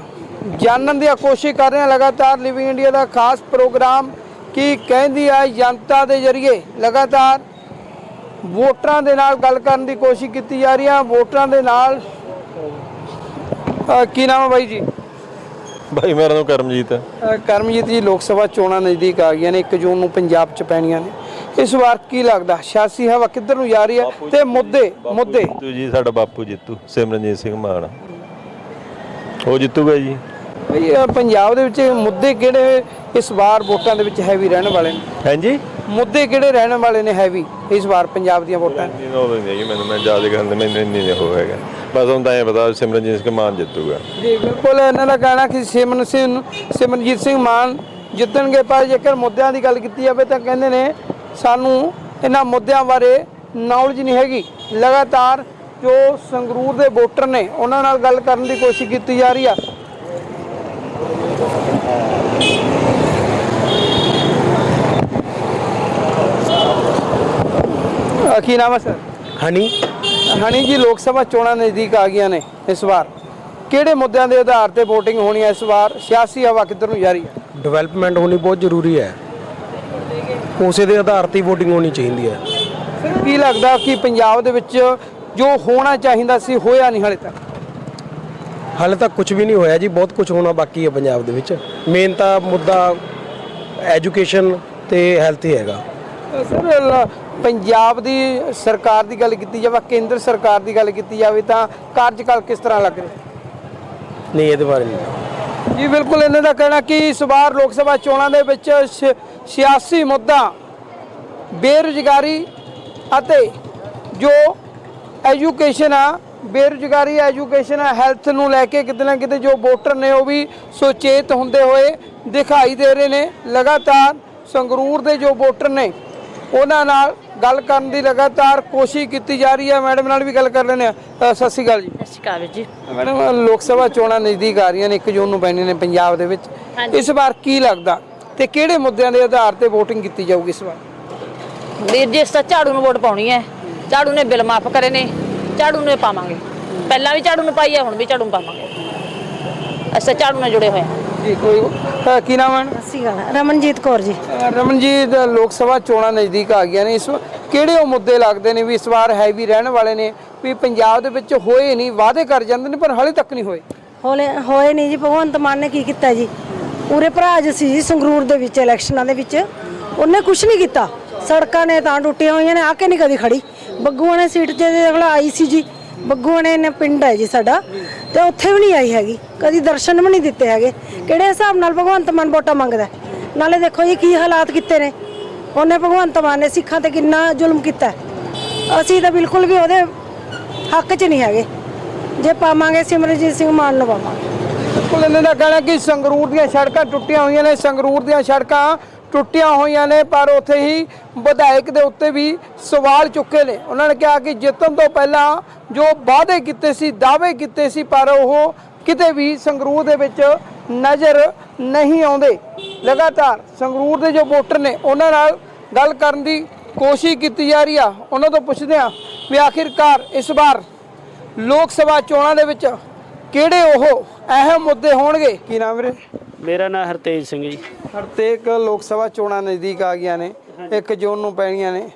ਜਾਣਨ ਦੀ ਕੋਸ਼ਿਸ਼ ਕਰ ਰਹੇ ਹਾਂ। ਲਗਾਤਾਰ ਲਿਵਿੰਗ ਇੰਡੀਆ ਦਾ ਖਾਸ ਪ੍ਰੋਗਰਾਮ ਕੀ ਕਹਿੰਦੀ ਹੈ ਜਨਤਾ ਦੇ ਜ਼ਰੀਏ? ਲਗਾਤਾਰ ਵੋਟਰਾਂ ਦੇ ਨਾਲ ਗੱਲ ਕਰਨ ਦੀ ਕੋਸ਼ਿਸ਼ ਕੀਤੀ ਜਾ ਰਹੀ ਹੈ ਵੋਟਰਾਂ ਦੇ ਨਾਲ ਕੀ ਨਾਮ ਹੈ ਬਾਈ ਜੀ? ਭਾਈ ਮੇਰਾ ਨਾਮ ਕਰਮਜੀਤ ਹੈ। ਅ, ਕਰਮਜੀਤ ਜੀ ਲੋਕ ਸਭਾ ਚੋਣਾਂ ਨਜ਼ਦੀਕ ਆ ਗਈਆਂ ਨੇ। 1 ਜੂਨ ਨੂੰ ਪੰਜਾਬ 'ਚ ਪੈਣੀਆਂ ਨੇ। ਇਸ ਵਾਰ ਕੀ ਲੱਗਦਾ? ਸਿਆਸੀ ਹਵਾ ਕਿੱਧਰ ਨੂੰ ਜਾ ਰਹੀ ਹੈ? ਤੇ ਮੁੱਦੇ ਮੁੱਦੇ। ਜਿੱਤੂ ਜੀ ਸਾਡਾ ਬਾਪੂ ਜਿੱਤੂ ਸਿਮਰਨਜੀਤ ਸਿੰਘ ਮਾਨ। ਉਹ ਜਿੱਤੂਗਾ ਜੀ। ਅ, ਪੰਜਾਬ ਦੇ ਵਿੱਚ ਮੁੱਦੇ ਕਿਹੜੇ ਇਸ ਵਾਰ ਵੋਟਾਂ ਦੇ ਵਿੱਚ ਹੈਵੀ ਰਹਿਣ ਵਾਲੇ ਨੇ। ਹਾਂਜੀ? ਮੁੱਦੇ ਕਿਹੜੇ ਰਹਿਣ ਵਾਲੇ ਨੇ ਹੈਵੀ ਇਸ ਵਾਰ ਪੰਜਾਬ ਦੀਆਂ ਵੋਟਾਂ? ਨਹੀਂ ਉਹ ਨਹੀਂ ਮੈਨੂੰ ਮੈਂ ਯਾਦ ਕਰਨ ਦੇ ਮੈਨੂੰ ਇੰਨੀ ਨਹੀਂ ਹੋ ਹੈਗਾ। ਬਸ ਹੁਣ ਤਾਂ ਇਹ ਪਤਾ ਸਿਮਰਨਜੀਤ ਸਿੰਘ ਮਾਨ ਜਿੱਤੂਗਾ। ਜੀ ਬਿਲਕੁਲ ਇਹਨਾਂ ਦਾ ਕਹਿਣਾ ਕਿ ਸਿਮਰਨ ਸਿੰਘ ਸਿਮਰਨਜੀਤ ਸਿੰਘ ਮਾਨ ਜਿੱਤਣਗੇ ਪਰ ਜੇਕਰ ਮੁੱਦਿਆਂ ਦੀ ਗੱਲ ਕੀਤੀ ਜਾਵੇ ਤਾਂ ਕਹਿੰਦੇ ਨੇ ਸਾਨੂੰ ਇਹਨਾਂ ਮੁੱਦਿਆਂ ਬਾਰੇ ਨੌਲੇਜ ਨਹੀਂ ਹੈਗੀ। ਲਗਾਤਾਰ ਜੋ ਸੰਗਰੂਰ ਦੇ ਵੋਟਰ ਨੇ ਉਹਨਾਂ ਨਾਲ ਗੱਲ ਕਰਨ ਦੀ ਕੋਸ਼ਿਸ਼ ਕੀਤੀ ਜਾ ਰਹੀ ਆ। ਕੀ ਨਾਮ ਹੈ ਸਰ? ਹਨੀ। ਹਣੀ ਜੀ ਲੋਕ ਸਭਾ ਚੋਣਾਂ ਨਜ਼ਦੀਕ ਆ ਗਈਆਂ ਨੇ ਇਸ ਵਾਰ। ਕਿਹੜੇ ਮੁੱਦਿਆਂ ਦੇ ਆਧਾਰ ਤੇ VOTING ਹੋਣੀ ਹੈ ਇਸ ਵਾਰ? ਸਿਆਸੀ ਹਵਾ ਕਿੱਧਰ ਨੂੰ ਜਾ ਰਹੀ ਹੈ ਡਿਵੈਲਪਮੈਂਟ ਹੋਣੀ ਬਹੁਤ ਜ਼ਰੂਰੀ ਹੈ। ਉਸੇ ਦੇ ਆਧਾਰ ਤੇ VOTING ਹੋਣੀ ਚਾਹੀਦੀ ਹੈ। ਕੀ ਲੱਗਦਾ ਕਿ ਪੰਜਾਬ ਦੇ ਵਿੱਚ ਜੋ ਹੋਣਾ ਚਾਹੀਦਾ ਸੀ ਹੋਇਆ ਨਹੀਂ ਹਾਲੇ ਤੱਕ। ਹਾਲੇ ਤੱਕ ਕੁਝ ਵੀ ਨਹੀਂ ਹੋਇਆ ਜੀ ਬਹੁਤ ਕੁਝ ਹੋਣਾ ਬਾਕੀ ਹੈ ਪੰਜਾਬ ਦੇ ਵਿੱਚ। ਮੇਨ ਤਾਂ ਮੁੱਦਾ ਐਜੂਕੇਸ਼ਨ ਤੇ ਹੈਲਥ ਹੀ ਹੈਗਾ। ਸਰ ਪੰਜਾਬ ਦੀ ਸਰਕਾਰ ਦੀ ਗੱਲ ਕੀਤੀ ਜਾਵੇ ਕੇਂਦਰ ਸਰਕਾਰ ਦੀ ਗੱਲ ਕੀਤੀ ਜਾਵੇ ਤਾਂ ਕਾਰਜਕਾਲ ਕਿਸ ਤਰ੍ਹਾਂ ਲੱਗ ਰਿਹਾ? ਨਹੀਂ ਇਹਦੇ ਬਾਰੇ ਨਹੀਂ। ਜੀ ਬਿਲਕੁਲ ਇਹਨਾਂ ਦਾ ਕਹਿਣਾ ਕਿ ਇਸ ਵਾਰ ਲੋਕ ਸਭਾ ਚੋਣਾਂ ਦੇ ਵਿੱਚ ਸਿਆਸੀ ਮੁੱਦਾ ਬੇਰੁਜ਼ਗਾਰੀ ਅਤੇ ਜੋ ਐਜੂਕੇਸ਼ਨ ਆ ਬੇਰੁਜ਼ਗਾਰੀ ਐਜੂਕੇਸ਼ਨ ਹੈਲਥ ਨੂੰ ਲੈ ਕੇ ਕਿਤੇ ਨਾ ਕਿਤੇ ਜੋ ਵੋਟਰ ਨੇ ਉਹ ਵੀ ਸੁਚੇਤ ਹੁੰਦੇ ਹੋਏ ਦਿਖਾਈ ਦੇ ਰਹੇ ਨੇ। ਲਗਾਤਾਰ ਸੰਗਰੂਰ ਦੇ ਜੋ ਵੋਟਰ ਨੇ ਉਹਨਾਂ ਨਾਲ ਗੱਲ ਕਰਨ ਦੀ ਲਗਾਤਾਰ ਕੋਸ਼ਿਸ਼ ਕੀਤੀ ਜਾ ਰਹੀ ਹੈ। ਮੈਡਮ ਨਾਲ ਵੀ ਗੱਲ ਕਰ ਲੈਂਦੇ ਆ ਸਤਿ ਸ਼੍ਰੀ ਅਕਾਲ ਜੀ। ਸਤਿ ਸ਼੍ਰੀ ਅਕਾਲ ਜੀ। ਮੈਡਮ ਲੋਕ ਸਭਾ ਚੋਣਾਂ ਨਜ਼ਦੀਕ ਆ ਰਹੀਆਂ ਨੇ 1 ਜੂਨ ਨੂੰ ਪੈਣੀਆਂ ਨੇ ਪੰਜਾਬ ਦੇ ਵਿੱਚ। ਇਸ ਵਾਰ ਕੀ ਲੱਗਦਾ ਤੇ ਕਿਹੜੇ ਮੁੱਦਿਆਂ ਦੇ ਆਧਾਰ ਤੇ VOTING ਕੀਤੀ ਜਾਊਗੀ ਇਸ ਵਾਰ? ਵੀਰ ਜੀ ਇਸ ਤਾਂ ਝਾੜੂ ਨੂੰ ਵੋਟ ਪਾਉਣੀ ਹੈ। ਝਾੜੂ ਨੇ ਬਿੱਲ ਮਾਫ ਕਰੇ ਨੇ ਝਾੜੂ ਨੂੰ ਪਾਵਾਂਗੇ। ਪਹਿਲਾਂ ਵੀ ਝਾੜੂ ਨੂੰ ਪਾਈ ਹੈ ਹੁਣ ਵੀ ਝਾੜੂ ਨੂੰ ਪਾਵਾਂਗੇ। ਅਸੀਂ ਝਾੜੂ ਨਾਲ ਜੁੜੇ ਹੋਏ ਹਾਂ। ਜੀ ਕੋਈ ਅ, ਕੀ ਨਾਮ ਹੈ? ਰਮਨਜੀਤ ਕੌਰ ਜੀ। ਅ, ਰਮਨਜੀਤ ਲੋਕ ਸਭਾ ਚੋਣਾਂ ਨਜ਼ਦੀਕ ਆ ਗਈਆਂ ਨੇ। ਇਸ ਵਾਰ ਕਿਹੜੇ ਉਹ ਮੁੱਦੇ ਲੱਗਦੇ ਨੇ ਵੀ ਇਸ ਵਾਰ ਹੈਵੀ ਰਹਿਣ ਵਾਲੇ ਨੇ ਵੀ ਪੰਜਾਬ ਦੇ ਵਿੱਚ ਹੋਏ ਨਹੀਂ ਵਾਅਦੇ ਕਰ ਜਾਂਦੇ ਨੇ ਪਰ ਹਾਲੇ ਤੱਕ ਨਹੀਂ ਹੋਏ? ਹੋਲੇ ਹੋਏ ਨਹੀਂ ਜੀ ਭਗਵੰਤ ਮਾਨ ਨੇ ਕੀ ਕੀਤਾ ਜੀ? ਉਰੇ ਭਰਾਜ ਸੀ ਜੀ ਸੰਗਰੂਰ ਦੇ ਵਿੱਚ ਇਲੈਕਸ਼ਨਾਂ ਦੇ ਵਿੱਚ ਉਹਨੇ ਕੁਝ ਨਹੀਂ ਕੀਤਾ। ਸੜਕਾਂ ਨੇ ਤਾਂ ਟੁੱਟੀਆਂ ਹੋਈਆਂ ਨੇ ਆ ਕੇ ਨਹੀਂ ਕਦੀ ਖੜੀ ਬੱਗੂਆਂ ਸੀਟ ਤੇ ਅਗਲਾ ਆਈ ਸੀ ਜੀ। ਬੱਗੂਆਂ ਨੇ ਪਿੰਡ ਹੈ ਜੀ ਸਾਡਾ, ਤੇ ਉੱਥੇ ਵੀ ਨਹੀਂ ਆਈ ਹੈਗੀ। ਕਦੀ ਦਰਸ਼ਨ ਵੀ ਨਹੀਂ ਦਿੱਤੇ ਹੈਗੇ। ਕਿਹੜੇ ਹਿਸਾਬ ਨਾਲ ਭਗਵੰਤ ਮਾਨ ਵੋਟਾਂ ਮੰਗਦਾ ਨਾਲੇ ਦੇਖੋ ਜੀ ਕੀ ਹਾਲਾਤ ਕੀਤੇ ਨੇ। ਉਹਨੇ ਭਗਵੰਤ ਮਾਨ ਨੇ ਸਿੱਖਾਂ ਤੇ ਕਿੰਨਾ ਜ਼ੁਲਮ ਕੀਤਾ ਅਸੀਂ ਤਾਂ ਬਿਲਕੁਲ ਵੀ ਉਹਦੇ ਹੱਕ 'ਚ ਨਹੀਂ ਹੈਗੇ। ਜੇ ਪਾਵਾਂਗੇ ਸਿਮਰਜੀਤ ਸਿੰਘ ਮਾਨ ਨੂੰ ਪਾਵਾਂਗੇ। ਬਿਲਕੁਲ ਇਹਨਾਂ ਦਾ ਕਹਿਣਾ ਕਿ ਸੰਗਰੂਰ ਦੀਆਂ ਸੜਕਾਂ ਟੁੱਟੀਆਂ ਹੋਈਆਂ ਨੇ। ਸੰਗਰੂਰ ਦੀਆਂ ਸੜਕਾਂ ਟੁੱਟੀਆਂ ਹੋਈਆਂ ਨੇ, ਪਰ ਉੱਥੇ ਹੀ ਵਿਧਾਇਕ ਦੇ ਉੱਤੇ ਵੀ ਸਵਾਲ ਚੁੱਕੇ ਨੇ। ਉਹਨਾਂ ਨੇ ਕਿਹਾ ਕਿ ਜਿੱਤਣ ਤੋਂ ਪਹਿਲਾਂ ਜੋ ਵਾਅਦੇ ਕੀਤੇ ਸੀ, ਦਾਅਵੇ ਕੀਤੇ ਸੀ, ਪਰ ਉਹ ਕਿਤੇ ਵੀ ਸੰਗਰੂਰ ਦੇ ਵਿੱਚ ਨਜ਼ਰ ਨਹੀਂ ਆਉਂਦੇ। ਲਗਾਤਾਰ ਸੰਗਰੂਰ ਦੇ ਜੋ ਵੋਟਰ ਨੇ, ਉਹਨਾਂ ਨਾਲ ਗੱਲ ਕਰਨ ਦੀ ਕੋਸ਼ਿਸ਼ ਕੀਤੀ ਜਾ ਰਹੀ ਆ। ਉਹਨਾਂ ਤੋਂ ਪੁੱਛਦੇ ਆ ਵੀ ਆਖਿਰਕਾਰ ਇਸ ਵਾਰ ਲੋਕ ਸਭਾ ਚੋਣਾਂ ਦੇ ਵਿੱਚ ਕਿਹੜੇ ਉਹ ਅਹਿਮ ਮੁੱਦੇ ਹੋਣਗੇ? ਕੀ ਨਾਮ ਵੀਰੇ? ਮੇਰਾ ਨਾਮ ਹਰਤੇਜ ਸਿੰਘ ਜੀ। ਹਰਤੇਕ ਲੋਕ ਸਭਾ ਚੋਣਾਂ ਨਜ਼ਦੀਕ ਆ ਗਈਆਂ ਨੇ 1 ਜੂਨ ਨੂੰ ਪੈਣੀਆਂ ਨੇ।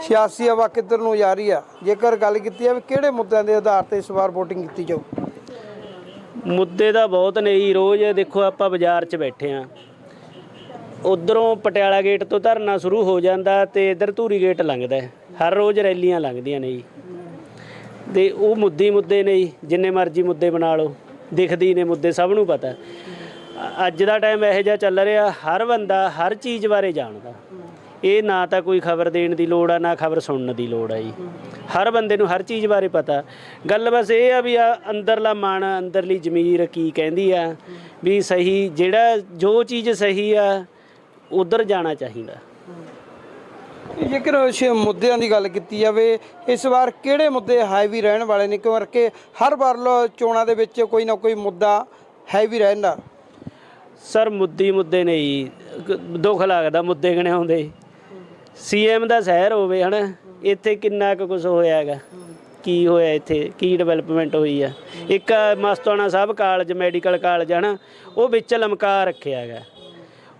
ਸਿਆਸੀ ਹਵਾ ਕਿੱਧਰ ਨੂੰ ਜਾ ਰਹੀ ਆ? ਜੇਕਰ ਗੱਲ ਕੀਤੀ ਜਾਵੇ ਕਿਹੜੇ ਮੁੱਦਿਆਂ ਦੇ ਆਧਾਰ ਤੇ ਇਸ ਵਾਰ VOTING ਕੀਤੀ ਜਾਊ? ਮੁੱਦੇ ਤਾਂ ਬਹੁਤ ਨੇ ਜੀ ਰੋਜ਼ ਦੇਖੋ ਆਪਾਂ ਬਾਜ਼ਾਰ 'ਚ ਬੈਠੇ ਆ ਉਧਰੋਂ ਪਟਿਆਲਾ ਗੇਟ ਤੋਂ ਧਰਨਾ ਸ਼ੁਰੂ ਹੋ ਜਾਂਦਾ ਤੇ ਇਧਰ ਧੂਰੀ ਗੇਟ ਲੰਘਦਾ। ਹਰ ਰੋਜ਼ ਰੈਲੀਆਂ ਲੰਘਦੀਆਂ ਨੇ ਜੀ। ਤੇ ਉਹ ਮੁੱਦੇ ਹੀ ਮੁੱਦੇ ਨੇ ਜੀ, ਜਿੰਨੇ ਮਰਜ਼ੀ ਮੁੱਦੇ ਬਣਾ ਲਓ, ਦਿਖਦੀ ਨੇ ਮੁੱਦੇ, ਸਭ ਨੂੰ ਪਤਾ। ਅ- ਅੱਜ ਦਾ ਟਾਈਮ ਇਹੋ ਜਿਹਾ ਚੱਲ ਰਿਹਾ, ਹਰ ਬੰਦਾ ਹਰ ਚੀਜ਼ ਬਾਰੇ ਜਾਣਦਾ। ਇਹ ਨਾ ਤਾਂ ਕੋਈ ਖਬਰ ਦੇਣ ਦੀ ਲੋੜ ਆ, ਨਾ ਖਬਰ ਸੁਣਨ ਦੀ ਲੋੜ ਆ ਜੀ। ਹਰ ਬੰਦੇ ਨੂੰ ਹਰ ਚੀਜ਼ ਬਾਰੇ ਪਤਾ। ਗੱਲ ਬਸ ਇਹ ਆ ਵੀ ਆ ਅੰਦਰਲਾ ਮਨ, ਅੰਦਰਲੀ ਜ਼ਮੀਰ ਕੀ ਕਹਿੰਦੀ ਆ, ਵੀ ਸਹੀ ਜਿਹੜਾ ਜੋ ਚੀਜ਼ ਸਹੀ ਆ, ਉਧਰ ਜਾਣਾ ਚਾਹੀਦਾ। ਜੇਕਰ ਸ਼ ਮੁੱਦਿਆਂ ਦੀ ਗੱਲ ਕੀਤੀ ਜਾਵੇ, ਇਸ ਵਾਰ ਕਿਹੜੇ ਮੁੱਦੇ ਹਾਈਵੀ ਰਹਿਣ ਵਾਲੇ ਨੇ? ਕਿਉਂਕਿ ਹਰ ਵਾਰ ਲੋ- ਚੋਣਾਂ ਦੇ ਵਿੱਚ ਕੋਈ ਨਾ ਕੋਈ ਮੁੱਦਾ ਹੈਵੀ ਰਹਿੰਦਾ ਸਰ, ਮੁੱਦੀ ਮੁੱਦੇ ਨੇ ਜੀ। ਕ- ਦੁੱਖ ਲੱਗਦਾ ਮੁੱਦੇ ਗਣੇ ਆਉਂਦੇ। ਸੀਐਮ ਦਾ ਸ਼ਹਿਰ ਹੋਵੇ, ਹਨਾ? ਇੱਥੇ ਕਿੰਨਾ ਕੁ ਕੁਝ ਹੋਇਆ ਹੈਗਾ। ਕੀ ਹੋਇਆ ਇੱਥੇ? ਕੀ ਡਿਵੈਲਪਮੈਂਟ ਹੋਈ ਆ? ਇੱਕ Mastana Sahib college medical college ਹੈ ਨਾ ਉਹ ਵਿੱਚ ਲਮਕਾ ਰੱਖਿਆ ਹੈਗਾ।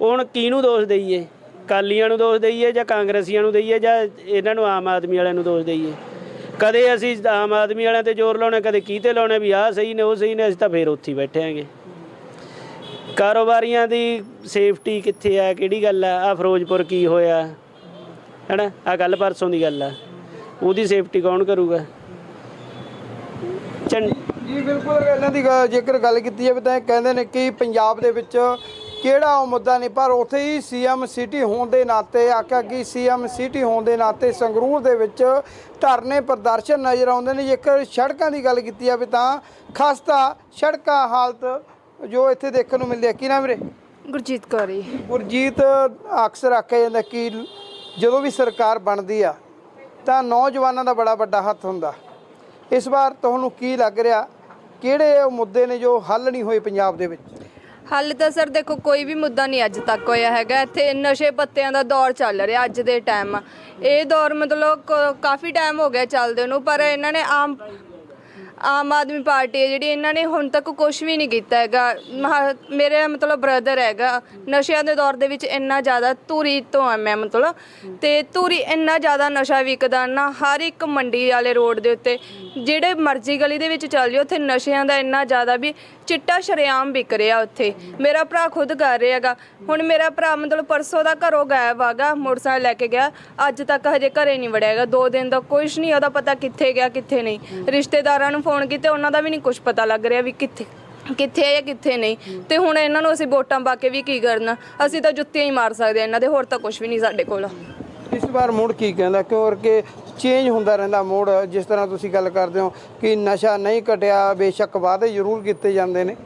ਉਹ ਹੁਣ ਕਿਹਨੂੰ ਦੋਸ਼ ਦਈਏ? ਕਾਲੀਆਂ ਨੂੰ ਦੋਸ਼ ਦਈਏ ਜਾਂ ਕਾਂਗਰਸੀਆਂ ਨੂੰ ਦਈਏ ਜਾਂ ਇਹਨਾਂ ਨੂੰ ਆਮ ਆਦਮੀ ਵਾਲਿਆਂ ਨੂੰ ਦੋਸ਼ ਦਈਏ? ਕਦੇ ਅਸੀਂ ਆਮ ਆਦਮੀ ਵਾਲਿਆਂ ਤੇ ਜ਼ੋਰ ਲਾਉਣਾ, ਕਦੇ ਕੀ ਲਾਉਣਾ ਵੀ ਆਹ ਸਹੀ ਨੇ, ਉਹ ਸਹੀ ਨੇ, ਅਸੀਂ ਤਾਂ ਫੇਰ ਉੱਥੇ ਬੈਠੇ ਆਂਗੇ ਕਾਰੋਬਾਰੀਆਂ ਦੀ ਸੇਫਟੀ ਕਿੱਥੇ ਆ, ਕਿਹੜੀ ਗੱਲ ਆ ਆ ਫਿਰੋਜ਼ਪੁਰ ਕੀ ਹੋਇਆ? ਹੈਨਾ ਆ ਗੱਲ ਪਰਸੋਂ ਦੀ ਗੱਲ ਆ। ਉਹਦੀ ਸੇਫਟੀ ਕੌਣ ਕਰੂਗਾ? ਚੰ ਜੀ ਬਿਲਕੁਲ, ਇਹਨਾਂ ਦੀ ਜੇਕਰ ਗੱਲ ਕੀਤੀ ਜਾਵੇ ਤਾਂ ਇਹ ਕਹਿੰਦੇ ਨੇ ਕਿ ਪੰਜਾਬ ਦੇ ਵਿੱਚ ਕਿਹੜਾ ਉਹ ਮੁੱਦਾ ਨਹੀਂ? ਪਰ ਉੱਥੇ ਹੀ ਸੀਐਮ ਸਿਟੀ ਹੋਣ ਦੇ ਨਾਤੇ ਆਖਿਆ ਕਿ ਸੀਐਮ ਸਿਟੀ ਹੋਣ ਦੇ ਨਾਤੇ ਸੰਗਰੂਰ ਦੇ ਵਿੱਚ ਧਰਨੇ ਪ੍ਰਦਰਸ਼ਨ ਨਜ਼ਰ ਆਉਂਦੇ ਨੇ। ਜੇਕਰ ਸੜਕਾਂ ਦੀ ਗੱਲ ਕੀਤੀ ਜਾਵੇ ਤਾਂ ਖਸਤਾ ਸੜਕਾਂ ਹਾਲਤ ਜੋ ਇੱਥੇ ਦੇਖਣ ਨੂੰ ਮਿਲਦੀ ਹੈ। ਕੀ ਨਾਮ ਵੀਰੇ? ਗੁਰਜੀਤ ਕੌਰ ਗੁਰਜੀਤ ਅਕਸਰ ਆਖਿਆ ਜਾਂਦਾ ਕਿ ਜਦੋਂ ਵੀ ਸਰਕਾਰ ਬਣਦੀ ਆ ਤਾਂ ਨੌਜਵਾਨਾਂ ਦਾ ਬੜਾ ਵੱਡਾ ਹੱਥ ਹੁੰਦਾ। ਇਸ ਵਾਰ ਤੁਹਾਨੂੰ ਕੀ ਲੱਗ ਰਿਹਾ? ਕਿਹੜੇ ਉਹ ਮੁੱਦੇ ਨੇ ਜੋ ਹੱਲ ਨਹੀਂ ਹੋਏ ਪੰਜਾਬ ਦੇ ਵਿੱਚ? ਹੱਲ ਤਾਂ ਸਰ ਦੇਖੋ, ਕੋਈ ਵੀ ਮੁੱਦਾ ਨਹੀਂ ਅੱਜ ਤੱਕ ਹੋਇਆ ਹੈਗਾ। ਇੱਥੇ ਨਸ਼ੇ ਪੱਤਿਆਂ ਦਾ ਦੌਰ ਚੱਲ ਰਿਹਾ ਅੱਜ ਦੇ ਟਾਈਮ ਇਹ ਦੌਰ ਮਤਲਬ ਕ- ਕਾਫੀ ਟਾਈਮ ਹੋ ਗਿਆ ਚੱਲਦੇ ਨੂੰ, ਪਰ ਇਹਨਾਂ ਨੇ ਆਮ ਆਮ ਆਦਮੀ ਪਾਰਟੀ ਹੈ ਜਿਹੜੀ ਇਹਨਾਂ ਨੇ ਹੁਣ ਤੱਕ ਕੁਝ ਵੀ ਨਹੀਂ ਕੀਤਾ ਹੈਗਾ। ਮਹਾ- ਮੇਰੇ ਮਤਲਬ ਬ੍ਰਦਰ ਹੈਗਾ। ਨਸ਼ਿਆਂ ਦੇ ਦੌਰ ਦੇ ਵਿੱਚ ਇੰਨਾ ਜ਼ਿਆਦਾ ਧੂਰੀ ਤੋਂ ਆ ਮੈਂ ਮਤਲਬ। ਤੇ ਧੂਰੀ ਇੰਨਾ ਜ਼ਿਆਦਾ ਨਸ਼ਾ ਵਿਕਦਾ ਨਾ, ਹਰ ਇੱਕ ਮੰਡੀ ਵਾਲੇ ਰੋਡ ਦੇ ਉੱਤੇ, ਜਿਹੜੇ ਮਰਜ਼ੀ ਗਲੀ ਦੇ ਵਿੱਚ ਚੱਲ ਜਾਓ, ਉੱਥੇ ਨਸ਼ਿਆਂ ਦਾ ਇੰਨਾ ਜ਼ਿਆਦਾ ਵੀ ਚਿੱਟਾ ਸ਼ਰੇਆਮ ਵਿਕ ਰਿਹਾ ਉੱਥੇ। ਮੇਰਾ ਭਰਾ ਖੁਦ ਕਰ ਰਿਹਾ ਹੈਗਾ। ਹੁਣ ਮੇਰਾ ਭਰਾ ਮਤਲਬ ਪਰਸੋਂ ਦਾ ਘਰੋਂ ਗਾਇਬ ਆਗਾ ਮੋਟਰਸਾਈਕਲ ਲੈ ਕੇ ਗਿਆ। ਅੱਜ ਤੱਕ ਹਜੇ ਘਰੇ ਨਹੀਂ ਵੜਿਆ ਹੈਗਾ। ਦੋ ਦਿਨ ਦਾ ਕੁਝ ਨਹੀਂ, ਉਹਦਾ ਪਤਾ ਕਿੱਥੇ ਗਿਆ, ਕਿੱਥੇ ਨਹੀਂ। ਰਿਸ਼ਤੇਦਾਰਾਂ ਨੂੰ ਫੋਨ ਕੀਤੇ, ਉਹਨਾਂ ਦਾ ਵੀ ਨਹੀਂ ਕੁਝ ਪਤਾ ਲੱਗ ਰਿਹਾ ਵੀ ਕਿੱਥੇ ਕਿੱਥੇ ਹੈ ਜਾਂ ਕਿੱਥੇ ਨਹੀਂ। ਤੇ ਹੁਣ ਇਹਨਾਂ ਨੂੰ ਅਸੀਂ ਵੋਟਾਂ ਪਾ ਕੇ ਵੀ ਕੀ ਕਰਨਾ? ਅਸੀਂ ਤਾਂ ਜੁੱਤੀਆਂ ਹੀ ਮਾਰ ਸਕਦੇ ਹਾਂ ਇਹਨਾਂ ਦੇ, ਹੋਰ ਤਾਂ ਕੁਝ ਵੀ ਨਹੀਂ ਸਾਡੇ ਕੋਲ। ਇਸ ਵਾਰ ਮੋੜ ਕੀ ਕਹਿੰਦਾ? ਕਿਉਂਕਿ ਚੇਂਜ ਹੁੰਦਾ ਰਹਿੰਦਾ ਮੋੜ, ਜਿਸ ਤਰ੍ਹਾਂ ਤੁਸੀਂ ਗੱਲ ਕਰਦੇ ਹੋ ਕਿ ਨਸ਼ਾ ਨਹੀਂ ਘਟਿਆ, ਬੇਸ਼ੱਕ ਵਾਅਦੇ ਜ਼ਰੂਰ ਕੀਤੇ ਜਾਂਦੇ ਨੇ।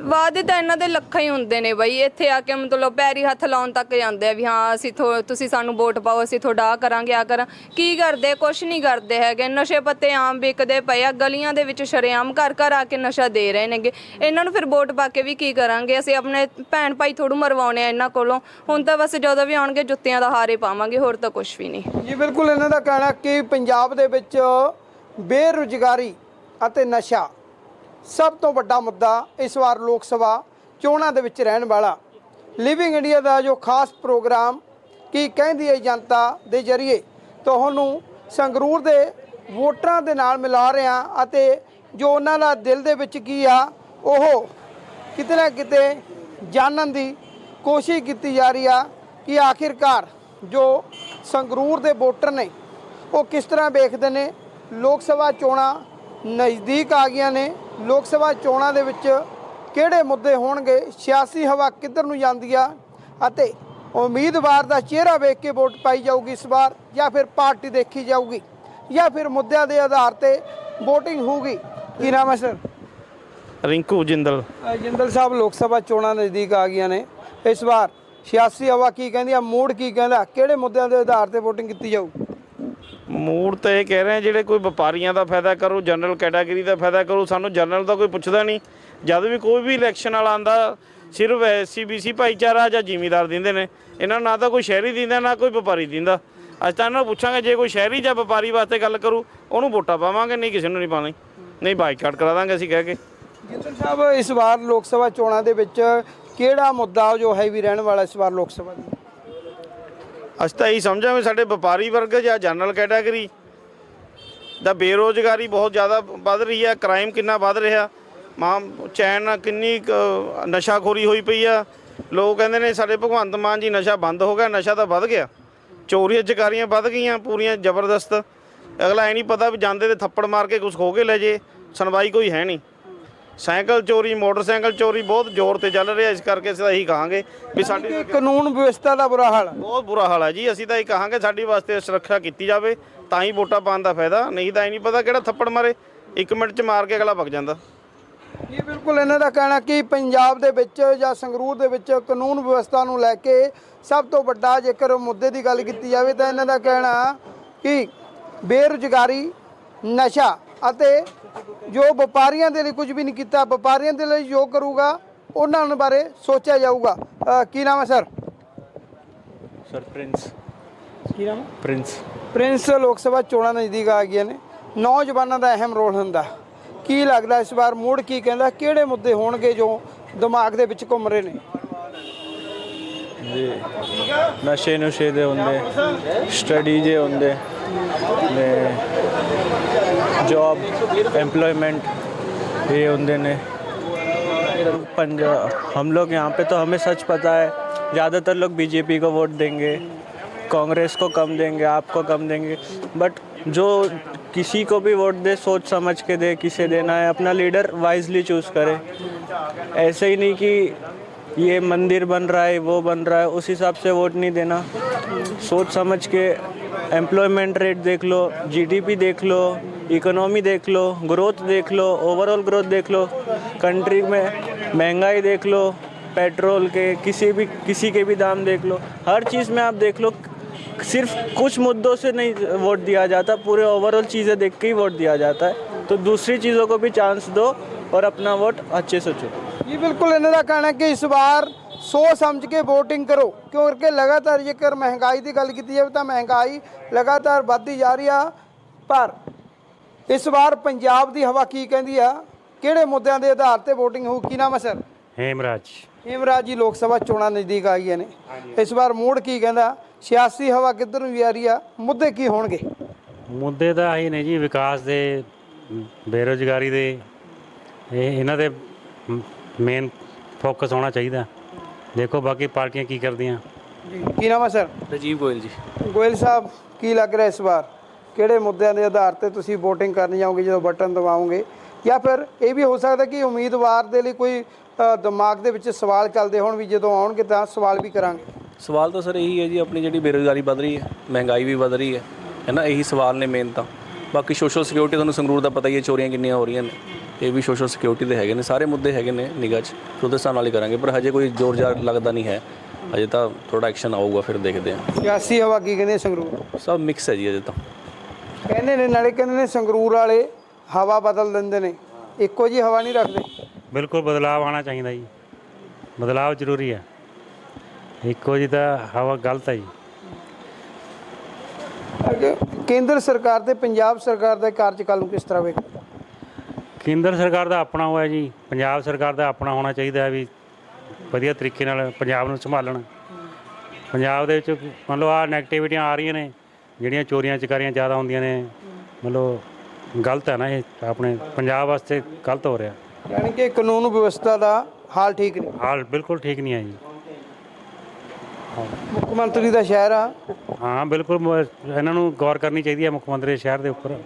ਵਾਅਦੇ ਤਾਂ ਇਹਨਾਂ ਦੇ ਲੱਖਾਂ ਹੀ ਹੁੰਦੇ ਨੇ ਬਈ। ਇੱਥੇ ਆ ਕੇ ਮਤਲਬ ਪੈਰੀ ਹੱਥ ਲਾਉਣ ਤੱਕ ਜਾਂਦੇ ਆ ਵੀ ਹਾਂ, ਅਸੀਂ ਥੋ- ਤੁਸੀਂ ਸਾਨੂੰ ਵੋਟ ਪਾਓ, ਅਸੀਂ ਤੁਹਾਡਾ ਆ ਕਰਾਂਗੇ ਆ ਕਰਾਂ। ਕੀ ਕਰਦੇ? ਕੁਛ ਨਹੀਂ ਕਰਦੇ ਹੈਗੇ। ਨਸ਼ੇ ਪੱਤੇ ਆਮ ਵਿਕਦੇ ਪਏ ਆ। ਗਲੀਆਂ ਦੇ ਵਿੱਚ ਸ਼ਰੇਆਮ ਘਰ ਘਰ ਆ ਕੇ ਨਸ਼ਾ ਦੇ ਰਹੇ ਨੇਗੇ। ਇਹਨਾਂ ਨੂੰ ਫਿਰ ਵੋਟ ਪਾ ਕੇ ਵੀ ਕੀ ਕਰਾਂਗੇ? ਅਸੀਂ ਆਪਣੇ ਭੈਣ ਭਾਈ ਥੋੜੂ ਮਰਵਾਉਣੇ ਆ ਇਹਨਾਂ ਕੋਲੋਂ। ਹੁਣ ਤਾਂ ਬਸ ਜਦੋਂ ਵੀ ਆਉਣਗੇ ਜੁੱਤੀਆਂ ਦਾ ਹਾਰੇ ਪਾਵਾਂਗੇ, ਹੋਰ ਤਾਂ ਕੁਛ ਵੀ ਨਹੀਂ। ਜੀ, ਬਿਲਕੁਲ ਇਹਨਾਂ ਦਾ ਕਹਿਣਾ ਕਿ ਪੰਜਾਬ ਦੇ ਵਿੱਚ ਬੇਰੁਜ਼ਗਾਰੀ ਅਤੇ ਨਸ਼ਾ ਸਭ ਤੋਂ ਵੱਡਾ ਮੁੱਦਾ ਇਸ ਵਾਰ ਲੋਕ ਸਭਾ ਚੋਣਾਂ ਦੇ ਵਿੱਚ ਰਹਿਣ ਵਾਲਾ। ਲਿਵਿੰਗ ਇੰਡੀਆ ਦਾ ਜੋ ਖਾਸ ਪ੍ਰੋਗਰਾਮ ਕੀ ਕਹਿੰਦੀ ਹੈ ਜਨਤਾ ਦੇ ਜ਼ਰੀਏ ਤੁਹਾਨੂੰ ਸੰਗਰੂਰ ਦੇ ਵੋਟਰਾਂ ਦੇ ਨਾਲ ਮਿਲਾ ਰਿਹਾ ਅਤੇ ਜੋ ਉਹਨਾਂ ਦਾ ਦਿਲ ਦੇ ਵਿੱਚ ਕੀ ਆ, ਉਹ ਕਿਤੇ ਨਾ ਕਿਤੇ ਜਾਣਨ ਦੀ ਕੋਸ਼ਿਸ਼ ਕੀਤੀ ਜਾ ਰਹੀ ਆ ਕਿ ਆਖਿਰਕਾਰ ਜੋ ਸੰਗਰੂਰ ਦੇ ਵੋਟਰ ਨੇ, ਉਹ ਕਿਸ ਤਰ੍ਹਾਂ ਵੇਖਦੇ ਨੇ? ਲੋਕ ਸਭਾ ਚੋਣਾਂ ਨਜ਼ਦੀਕ ਆ ਗਈਆਂ ਨੇ। ਲੋਕ ਸਭਾ ਚੋਣਾਂ ਦੇ ਵਿੱਚ ਕਿਹੜੇ ਮੁੱਦੇ ਹੋਣਗੇ? ਸਿਆਸੀ ਹਵਾ ਕਿੱਧਰ ਨੂੰ ਜਾਂਦੀ ਆ? ਅਤੇ ਉਮੀਦਵਾਰ ਦਾ ਚਿਹਰਾ ਵੇਖ ਕੇ ਵੋਟ ਪਾਈ ਜਾਊਗੀ ਇਸ ਵਾਰ ਜਾਂ ਫਿਰ ਪਾਰਟੀ ਦੇਖੀ ਜਾਊਗੀ? ਜਾਂ ਫਿਰ ਮੁੱਦਿਆਂ ਦੇ ਆਧਾਰ ਤੇ VOTING ਹੋਊਗੀ? ਕੀ ਨਾਮ ਹੈ ਸਰ? ਰਿੰਕੂ ਜਿੰਦਲ। ਜਿੰਦਲ ਸਾਹਿਬ ਲੋਕ ਸਭਾ ਚੋਣਾਂ ਨਜ਼ਦੀਕ ਆ ਗਈਆਂ ਨੇ। ਇਸ ਵਾਰ ਸਿਆਸੀ ਹਵਾ ਕੀ ਕਹਿੰਦੀ ਆ? ਮੂਡ ਕੀ ਕਹਿੰਦਾ? ਕਿਹੜੇ ਮੁੱਦਿਆਂ ਦੇ ਆਧਾਰ ਤੇ VOTING ਕੀਤੀ ਜਾਊ? ਮੂਡ ਤਾਂ ਇਹ ਕਹਿ ਰਹੇ ਜਿਹੜੇ ਕੋਈ ਵਪਾਰੀਆਂ ਦਾ ਫਾਇਦਾ ਕਰੋ ਜਨਰਲ ਕੈਟਾਗਰੀ ਦਾ ਫਾਇਦਾ ਕਰੋ, ਸਾਨੂੰ ਜਨਰਲ ਦਾ ਕੋਈ ਪੁੱਛਦਾ ਨਹੀਂ। ਜਦ ਵੀ ਕੋਈ ਵੀ ਇਲੈਕਸ਼ਨ ਵਾਲਾ ਆਂਦਾ ਸਿਰਫ ਐਸਸੀਬੀਸੀ ਭਾਈਚਾਰਾ ਜਾਂ ਜ਼ਿਮੀਦਾਰ ਦਿੰਦੇ ਨੇ। ਇਹਨਾਂ ਨੂੰ ਨਾ ਤਾਂ ਕੋਈ ਸ਼ਹਿਰੀ ਦਿੰਦਾ, ਨਾ ਕੋਈ ਵਪਾਰੀ ਦਿੰਦਾ। ਅੱਜ ਤਾਂ ਇਹਨਾਂ ਨੂੰ ਪੁੱਛਾਂਗੇ, ਜੇ ਕੋਈ ਸ਼ਹਿਰੀ ਜਾਂ ਵਪਾਰੀ ਵਾਸਤੇ ਗੱਲ ਕਰੂ, ਉਹਨੂੰ ਵੋਟਾਂ ਪਾਵਾਂਗੇ, ਨਹੀਂ ਕਿਸੇ ਨੂੰ ਨਹੀਂ ਪਾਣੀ ਨਹੀਂ ਬਾਈਕਾਟ ਕਰਾ ਦਾਂਗੇ ਅਸੀਂ ਕਹਿ ਕੇ। ਜਿੰਦਲ ਸਾਹਿਬ, ਇਸ ਵਾਰ ਲੋਕ ਸਭਾ ਚੋਣਾਂ ਦੇ ਵਿੱਚ ਕਿਹੜਾ ਮੁੱਦਾ ਜੋ ਹੈ ਵੀ ਰਹਿਣ ਵਾਲਾ ਇਸ ਵਾਰ ਲੋਕ ਸਭਾ ਦੀ ਅਸੀਂ ਤਾਂ ਇਹੀ ਸਮਝਾਂਗੇ ਸਾਡੇ ਵਪਾਰੀ ਵਰਗ ਜਾਂ ਜਨਰਲ ਕੈਟਾਗਰੀ ਦਾ ਬੇਰੋਜ਼ਗਾਰੀ ਬਹੁਤ ਜ਼ਿਆਦਾ ਵੱਧ ਰਹੀ ਹੈ ਕ੍ਰਾਈਮ ਕਿੰਨਾ ਵੱਧ ਰਿਹਾ, ਮਾਂ ਚੈਨ ਕਿੰਨੀ ਕੁ ਨਸ਼ਾਖੋਰੀ ਹੋਈ ਪਈ ਆ, ਲੋਕ ਕਹਿੰਦੇ ਨੇ ਸਾਡੇ ਭਗਵੰਤ ਮਾਨ ਜੀ ਨਸ਼ਾ ਬੰਦ ਹੋ ਗਿਆ, ਨਸ਼ਾ ਤਾਂ ਵੱਧ ਗਿਆ, ਚੋਰੀਆਂ ਚਕਾਰੀਆਂ ਵੱਧ ਗਈਆਂ ਪੂਰੀਆਂ ਜ਼ਬਰਦਸਤ, ਅਗਲਾ ਐ ਨਹੀਂ ਪਤਾ ਵੀ ਜਾਂਦੇ ਤੇ ਥੱਪੜ ਮਾਰ ਕੇ ਕੁਝ ਖੋ ਕੇ ਲੈ ਜੇ, ਸੁਣਵਾਈ ਕੋਈ ਹੈ ਨਹੀਂ। ਸਾਈਕਲ ਚੋਰੀ ਮੋਟਰਸਾਈਕਲ ਚੋਰੀ ਬਹੁਤ ਜ਼ੋਰ ਤੇ ਚੱਲ ਰਿਹਾ ਇਸ ਕਰਕੇ ਅਸੀਂ ਤਾਂ ਇਹੀ ਕਹਾਂਗੇ ਵੀ ਸਾਡੀ ਕਿ ਕਾਨੂੰਨ ਵਿਵਸਥਾ ਦਾ ਬੁਰਾ ਹਾਲ ਹੈ ਬਹੁਤ ਬੁਰਾ ਹਾਲ ਹੈ ਜੀ ਅਸੀਂ ਤਾਂ ਇਹ ਕਹਾਂਗੇ ਸਾਡੀ ਵਾਸਤੇ ਸੁਰੱਖਿਆ ਕੀਤੀ ਜਾਵੇ ਤਾਂ ਹੀ ਵੋਟਾਂ ਪਾਉਣ ਦਾ ਫਾਇਦਾ ਨਹੀਂ ਤਾਂ ਇਹ ਨਹੀਂ ਪਤਾ ਕਿਹੜਾ ਥੱਪੜ ਮਾਰੇ 1 ਮਿੰਟ 'ਚ ਮਾਰ ਕੇ ਅਗਲਾ ਭੱਜ ਜਾਂਦਾ। ਇਹ ਬਿਲਕੁਲ ਇਹਨਾਂ ਦਾ ਕਹਿਣਾ ਕਿ ਪੰਜਾਬ ਦੇ ਵਿੱਚ ਜਾਂ ਸੰਗਰੂਰ ਦੇ ਵਿੱਚ ਕਾਨੂੰਨ ਵਿਵਸਥਾ ਨੂੰ ਲੈ ਕੇ ਸਭ ਤੋਂ ਵੱਡਾ ਜੇਕਰ ਮੁੱਦੇ ਦੀ ਗੱਲ ਕੀਤੀ ਜਾਵੇ ਤਾਂ ਇਹਨਾਂ ਦਾ ਕਹਿਣਾ ਕਿ ਬੇਰੁਜ਼ਗਾਰੀ ਨਸ਼ਾ ਅਤੇ ਜੋ ਵਪਾਰੀਆਂ ਦੇ ਲਈ ਕੁਝ ਵੀ ਨਹੀਂ ਕੀਤਾ ਵਪਾਰੀਆਂ ਦੇ ਲਈ ਜੋ ਕਰੂਗਾ ਉਹਨਾਂ ਬਾਰੇ ਸੋਚਿਆ ਜਾਊਗਾ। ਅ, ਕੀ ਨਾਮ ਹੈ ਸਰ? Sir Prince. ਕੀ ਨਾਮ? ਪ੍ਰਿੰਸ। ਪ੍ਰਿੰਸ ਲੋਕ ਸਭਾ ਚੋਣਾਂ ਨਜ਼ਦੀਕ ਆ ਗਈਆਂ ਨੇ। ਨੌਜਵਾਨਾਂ ਦਾ ਅਹਿਮ ਰੋਲ ਹੁੰਦਾ। ਕੀ ਲੱਗਦਾ ਇਸ ਵਾਰ ਮੂਡ ਕੀ ਕਹਿੰਦਾ? ਕਿਹੜੇ ਮੁੱਦੇ ਹੋਣਗੇ ਜੋ ਦਿਮਾਗ ਦੇ ਵਿੱਚ ਘੁੰਮ ਰਹੇ ਨੇ? ਜੀ ਨਸ਼ੇ ਨੁਸ਼ੇ ਦੇ ਹੁੰਦੇ ਸਟੱਡੀ ਜੇ ਹੁੰਦੇ ਨੇ ਜੌਬ एम्प्लॉयमेंट ये होंगे ने। पंजाब हम लोग यहाँ पे तो हमें सच पता है, ज़्यादातर लोग बीजेपी को वोट देंगे, कांग्रेस को कम देंगे, आपको कम देंगे बट जो किसी को भी वोट दे, सोच समझ के दे, किसे देना है, अपना लीडर वाइजली चूज़ करे। ऐसे ही नहीं कि ये मंदिर बन रहा है, वो बन रहा है, उस हिसाब से वोट नहीं देना। सोच समझ के एम्प्लॉयमेंट रेट देख लो जीडीपी देख लो इकोनॉमी देख लो ग्रोथ देख लो ओवरऑल ग्रोथ देख लो कंट्री में महंगाई देख लो पेट्रोल के किसी भी किसी के भी दाम देख लो हर चीज़ में आप देख लो सिर्फ कुछ मुद्दों से नहीं वोट दिया जाता पूरे ओवरऑल चीज़ें देख के ही वोट दिया जाता है तो दूसरी चीज़ों को भी चांस दो और अपना वोट अच्छे से चुनो ਜੀ ਬਿਲਕੁਲ ਇਹਨਾਂ ਦਾ ਕਹਿਣਾ ਕਿ ਇਸ ਵਾਰ ਸੋਚ ਸਮਝ ਕੇ VOTING ਕਰੋ ਕਿਉਂਕਿ ਲਗਾਤਾਰ ਜੇਕਰ ਮਹਿੰਗਾਈ ਦੀ ਗੱਲ ਕੀਤੀ ਜਾਵੇ ਤਾਂ ਮਹਿੰਗਾਈ ਲਗਾਤਾਰ ਵੱਧਦੀ ਜਾ ਰਹੀ ਆ ਪਰ ਇਸ ਵਾਰ ਪੰਜਾਬ ਦੀ ਹਵਾ ਕੀ ਕਹਿੰਦੀ ਆ? ਕਿਹੜੇ ਮੁੱਦਿਆਂ ਦੇ ਆਧਾਰ ਤੇ VOTING ਹੋਊ? ਕੀ ਨਾਮ ਹੈ ਸਰ? ਹੇਮਰਾਜ। ਹੇਮਰਾਜ ਜੀ ਲੋਕ ਸਭਾ ਚੋਣਾਂ ਨਜ਼ਦੀਕ ਆ ਗਈਆਂ ਨੇ। ਇਸ ਵਾਰ ਮੂਡ ਕੀ ਕਹਿੰਦਾ? ਸਿਆਸੀ ਹਵਾ ਕਿੱਧਰ ਨੂੰ ਜਾ ਰਹੀ ਆ? ਮੁੱਦੇ ਕੀ ਹੋਣਗੇ? ਮੁੱਦੇ ਤਾਂ ਆਹੀ ਨੇ ਜੀ ਵਿਕਾਸ ਦੇ ਬੇਰੋਜ਼ਗਾਰੀ ਦੇ। ਇਹ ਇਹਨਾਂ ਦੇ ਮੇਨ ਫੋਕਸ ਹੋਣਾ ਚਾਹੀਦਾ। ਦੇਖੋ ਬਾਕੀ ਪਾਰਟੀਆਂ ਕੀ ਕਰਦੀਆਂ। ਜੀ ਕੀ ਨਾਮ ਹੈ ਸਰ? ਰਜੀਵ ਗੋਇਲ ਜੀ। ਗੋਇਲ ਸਾਹਿਬ ਕੀ ਲੱਗ ਰਿਹਾ ਇਸ ਵਾਰ? ਕਿਹੜੇ ਮੁੱਦਿਆਂ ਦੇ ਆਧਾਰ ਤੇ ਤੁਸੀਂ VOTING ਕਰਨ ਜਾਓਗੇ ਜਦੋਂ ਬਟਨ ਦਬਾਓਗੇ? ਜਾਂ ਫਿਰ ਇਹ ਵੀ ਹੋ ਸਕਦਾ ਕਿ ਉਮੀਦਵਾਰ ਦੇ ਲਈ ਕੋਈ ਦਿਮਾਗ ਦੇ ਵਿੱਚ ਸਵਾਲ ਚੱਲਦੇ ਹੋਣ ਵੀ ਜਦੋਂ ਆਉਣਗੇ ਤਾਂ ਸਵਾਲ ਵੀ ਕਰਾਂਗੇ। ਸਵਾਲ ਤਾਂ ਸਰ ਇਹੀ ਹੈ ਜੀ ਆਪਣੀ ਜਿਹੜੀ ਬੇਰੁਜ਼ਗਾਰੀ ਵੱਧ ਰਹੀ ਹੈ ਮਹਿੰਗਾਈ ਵੀ ਵੱਧ ਰਹੀ ਹੈ ਹੈ ਨਾ? ਇਹੀ ਸਵਾਲ ਨੇ ਮੇਨ ਤਾਂ। ਬਾਕੀ ਸੋਸ਼ਲ ਸਿਕਿਉਰਿਟੀ ਤੁਹਾਨੂੰ ਸੰਗਰੂਰ ਦਾ ਪਤਾ ਹੀ ਹੈ ਚੋਰੀਆਂ ਕਿੰਨੀਆਂ ਹੋ ਰਹੀਆਂ ਨੇ। ਇਹ ਵੀ ਸੋਸ਼ਲ ਸਿਕਿਉਰਿਟੀ ਦੇ ਹੈਗੇ ਨੇ ਸਾਰੇ ਮੁੱਦੇ ਹੈਗੇ ਨੇ ਨਿਗਾਹ 'ਚ। ਉਹਦੇ ਹਿਸਾਬ ਨਾਲ ਹੀ ਕਰਾਂਗੇ ਪਰ ਹਜੇ ਕੋਈ ਜ਼ੋਰ ਜ਼ਾਰ ਲੱਗਦਾ ਨਹੀਂ ਹੈ। ਹਜੇ ਤਾਂ ਥੋੜਾ ਐਕਸ਼ਨ ਆਊਗਾ ਫਿਰ ਦੇਖਦੇ ਹਾਂ। ਸਿਆਸੀ ਹਵਾ ਕੀ ਕਹਿੰਦੇ ਸੰਗਰੂਰ? ਸਭ ਮਿਕਸ ਹੈ ਜੀ ਹਜੇ ਤਾਂ। ਕਹਿੰਦੇ ਨੇ ਨਾਲੇ ਕਹਿੰਦੇ ਨੇ ਸੰਗਰੂਰ ਵਾਲੇ ਹਵਾ ਬਦਲ ਦਿੰਦੇ ਨੇ। ਇੱਕੋ ਜੀ ਹਵਾ ਨਹੀਂ ਰੱਖਦੇ। ਬਿਲਕੁਲ ਬਦਲਾਅ ਆਉਣਾ ਚਾਹੀਦਾ ਜੀ। ਬਦਲਾਅ ਜ਼ਰੂਰੀ ਹੈ। ਇੱਕੋ ਜੀ ਤਾਂ ਹਵਾ ਗਲਤ ਹੈ ਜੀ। ਅੱਗੇ ਕੇਂਦਰ ਸਰਕਾਰ ਤੇ ਪੰਜਾਬ ਸਰਕਾਰ ਦਾ ਕਾਰਜਕਾਲ ਨੂੰ ਕਿਸ ਤਰ੍ਹਾਂ ਵੇਖ ਕੇਂਦਰ ਸਰਕਾਰ ਦਾ ਆਪਣਾ ਹੋਇਆ ਜੀ। ਪੰਜਾਬ ਸਰਕਾਰ ਦਾ ਆਪਣਾ ਹੋਣਾ ਚਾਹੀਦਾ ਹੈ ਵੀ ਵਧੀਆ ਤਰੀਕੇ ਨਾਲ ਪੰਜਾਬ ਨੂੰ ਸੰਭਾਲਣ। ਪੰਜਾਬ ਦੇ ਵਿੱਚ ਮੰਨ ਲਓ ਆ ਨੈਗੇਟਿਵਿਟੀਆਂ ਆ ਰਹੀਆਂ ਨੇ। ਜਿਹੜੀਆਂ ਚੋਰੀਆਂ ਚਕਾਰੀਆਂ ਜ਼ਿਆਦਾ ਹੁੰਦੀਆਂ ਨੇ ਮਤਲਬ ਗਲਤ ਹੈ ਨਾ ਇਹ ਆਪਣੇ ਪੰਜਾਬ ਵਾਸਤੇ ਗਲਤ ਹੋ ਰਿਹਾ। ਯਾਨੀ ਕਿ ਕਾਨੂੰਨ ਵਿਵਸਥਾ ਦਾ ਹਾਲ ਠੀਕ ਨਹੀਂ। ਹਾਲ ਬਿਲਕੁਲ ਠੀਕ ਨਹੀਂ ਹੈ ਜੀ। ਮੁੱਖ ਮੰਤਰੀ ਦਾ ਸ਼ਹਿਰ ਆ। ਹਾਂ ਬਿਲਕੁਲ ਮ- ਇਹਨਾਂ ਨੂੰ ਗੌਰ ਕਰਨੀ ਚਾਹੀਦੀ ਹੈ ਮੁੱਖ ਮੰਤਰੀ ਦੇ ਸ਼ਹਿਰ ਦੇ ਉੱਪਰ।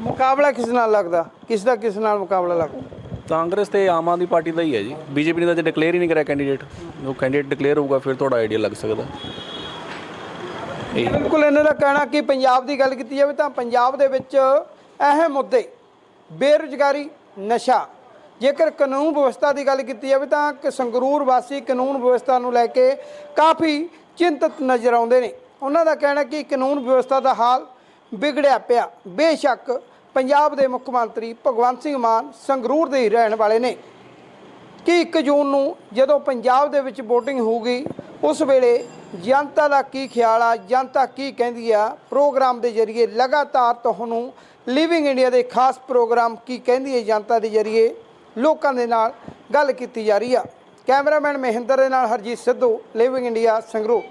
ਮੁਕਾਬਲਾ ਕਿਸ ਨਾਲ ਲੱਗਦਾ? ਕਿਸ ਦਾ ਕਿਸ ਨਾਲ ਮੁਕਾਬਲਾ ਲੱਗਦਾ? ਕਾਂਗਰਸ ਤੇ ਆਮ ਆਦਮੀ ਪਾਰਟੀ ਦਾ ਹੀ ਹੈ ਜੀ। ਬੀਜੇਪੀ ਨੇ ਤਾਂ ਜੇ ਡਿਕਲੇਅਰ ਹੀ ਨਹੀਂ ਕਰਿਆ ਕੈਂਡੀਡੇਟ ਉਹ ਕੈਂਡੀਡੇਟ ਡਿਕਲੇਅਰ ਹੋਊਗਾ ਫਿਰ ਤੁਹਾਡਾ ਆਈਡੀਆ ਲੱਗ ਸਕਦਾ। ਬਿਲਕੁਲ ਇਹਨਾਂ ਦਾ ਕਹਿਣਾ ਕਿ ਪੰਜਾਬ ਦੀ ਗੱਲ ਕੀਤੀ ਜਾਵੇ ਤਾਂ ਪੰਜਾਬ ਦੇ ਵਿੱਚ ਅਹਿਮ ਮੁੱਦੇ, ਬੇਰੁਜ਼ਗਾਰੀ, ਨਸ਼ਾ, ਜੇਕਰ ਕਾਨੂੰਨ ਵਿਵਸਥਾ ਦੀ ਗੱਲ ਕੀਤੀ ਜਾਵੇ ਤਾਂ ਕਿ ਸੰਗਰੂਰ ਵਾਸੀ ਕਾਨੂੰਨ ਵਿਵਸਥਾ ਨੂੰ ਲੈ ਕੇ ਕਾਫੀ ਚਿੰਤਤ ਨਜ਼ਰ ਆਉਂਦੇ ਨੇ। ਉਹਨਾਂ ਦਾ ਕਹਿਣਾ ਕਿ ਕਾਨੂੰਨ ਵਿਵਸਥਾ ਦਾ ਹਾਲ ਵਿਗੜਿਆ ਪਿਆ। ਬੇਸ਼ੱਕ ਪੰਜਾਬ ਦੇ ਮੁੱਖ ਮੰਤਰੀ ਭਗਵੰਤ ਸਿੰਘ ਮਾਨ ਸੰਗਰੂਰ ਦੇ ਹੀ ਰਹਿਣ ਵਾਲੇ ਨੇ। ਕਿ 1 ਜੂਨ ਨੂੰ ਜਦੋਂ ਪੰਜਾਬ ਦੇ ਵਿੱਚ VOTING ਹੋਊਗੀ, ਉਸ ਵੇਲੇ ਜਨਤਾ ਦਾ ਕੀ ਖਿਆਲ ਆ? ਜਨਤਾ ਕੀ ਕਹਿੰਦੀ ਆ? ਪ੍ਰੋਗਰਾਮ ਦੇ ਜ਼ਰੀਏ ਲਗਾਤਾਰ ਤੁਹਾਨੂੰ ਲਿਵਿੰਗ ਇੰਡੀਆ ਦੇ ਖਾਸ ਪ੍ਰੋਗਰਾਮ ਕੀ ਕਹਿੰਦੀ ਹੈ ਜਨਤਾ ਦੇ ਜ਼ਰੀਏ? ਲੋਕਾਂ ਦੇ ਨਾਲ ਗੱਲ ਕੀਤੀ ਜਾ ਰਹੀ ਆ। ਕੈਮਰਾਮੈਨ ਮਹਿੰਦਰ ਦੇ ਨਾਲ ਹਰਜੀਤ ਸਿੱਧੂ ਲਿਵਿੰਗ ਇੰਡੀਆ ਸੰਗਰੂਰ।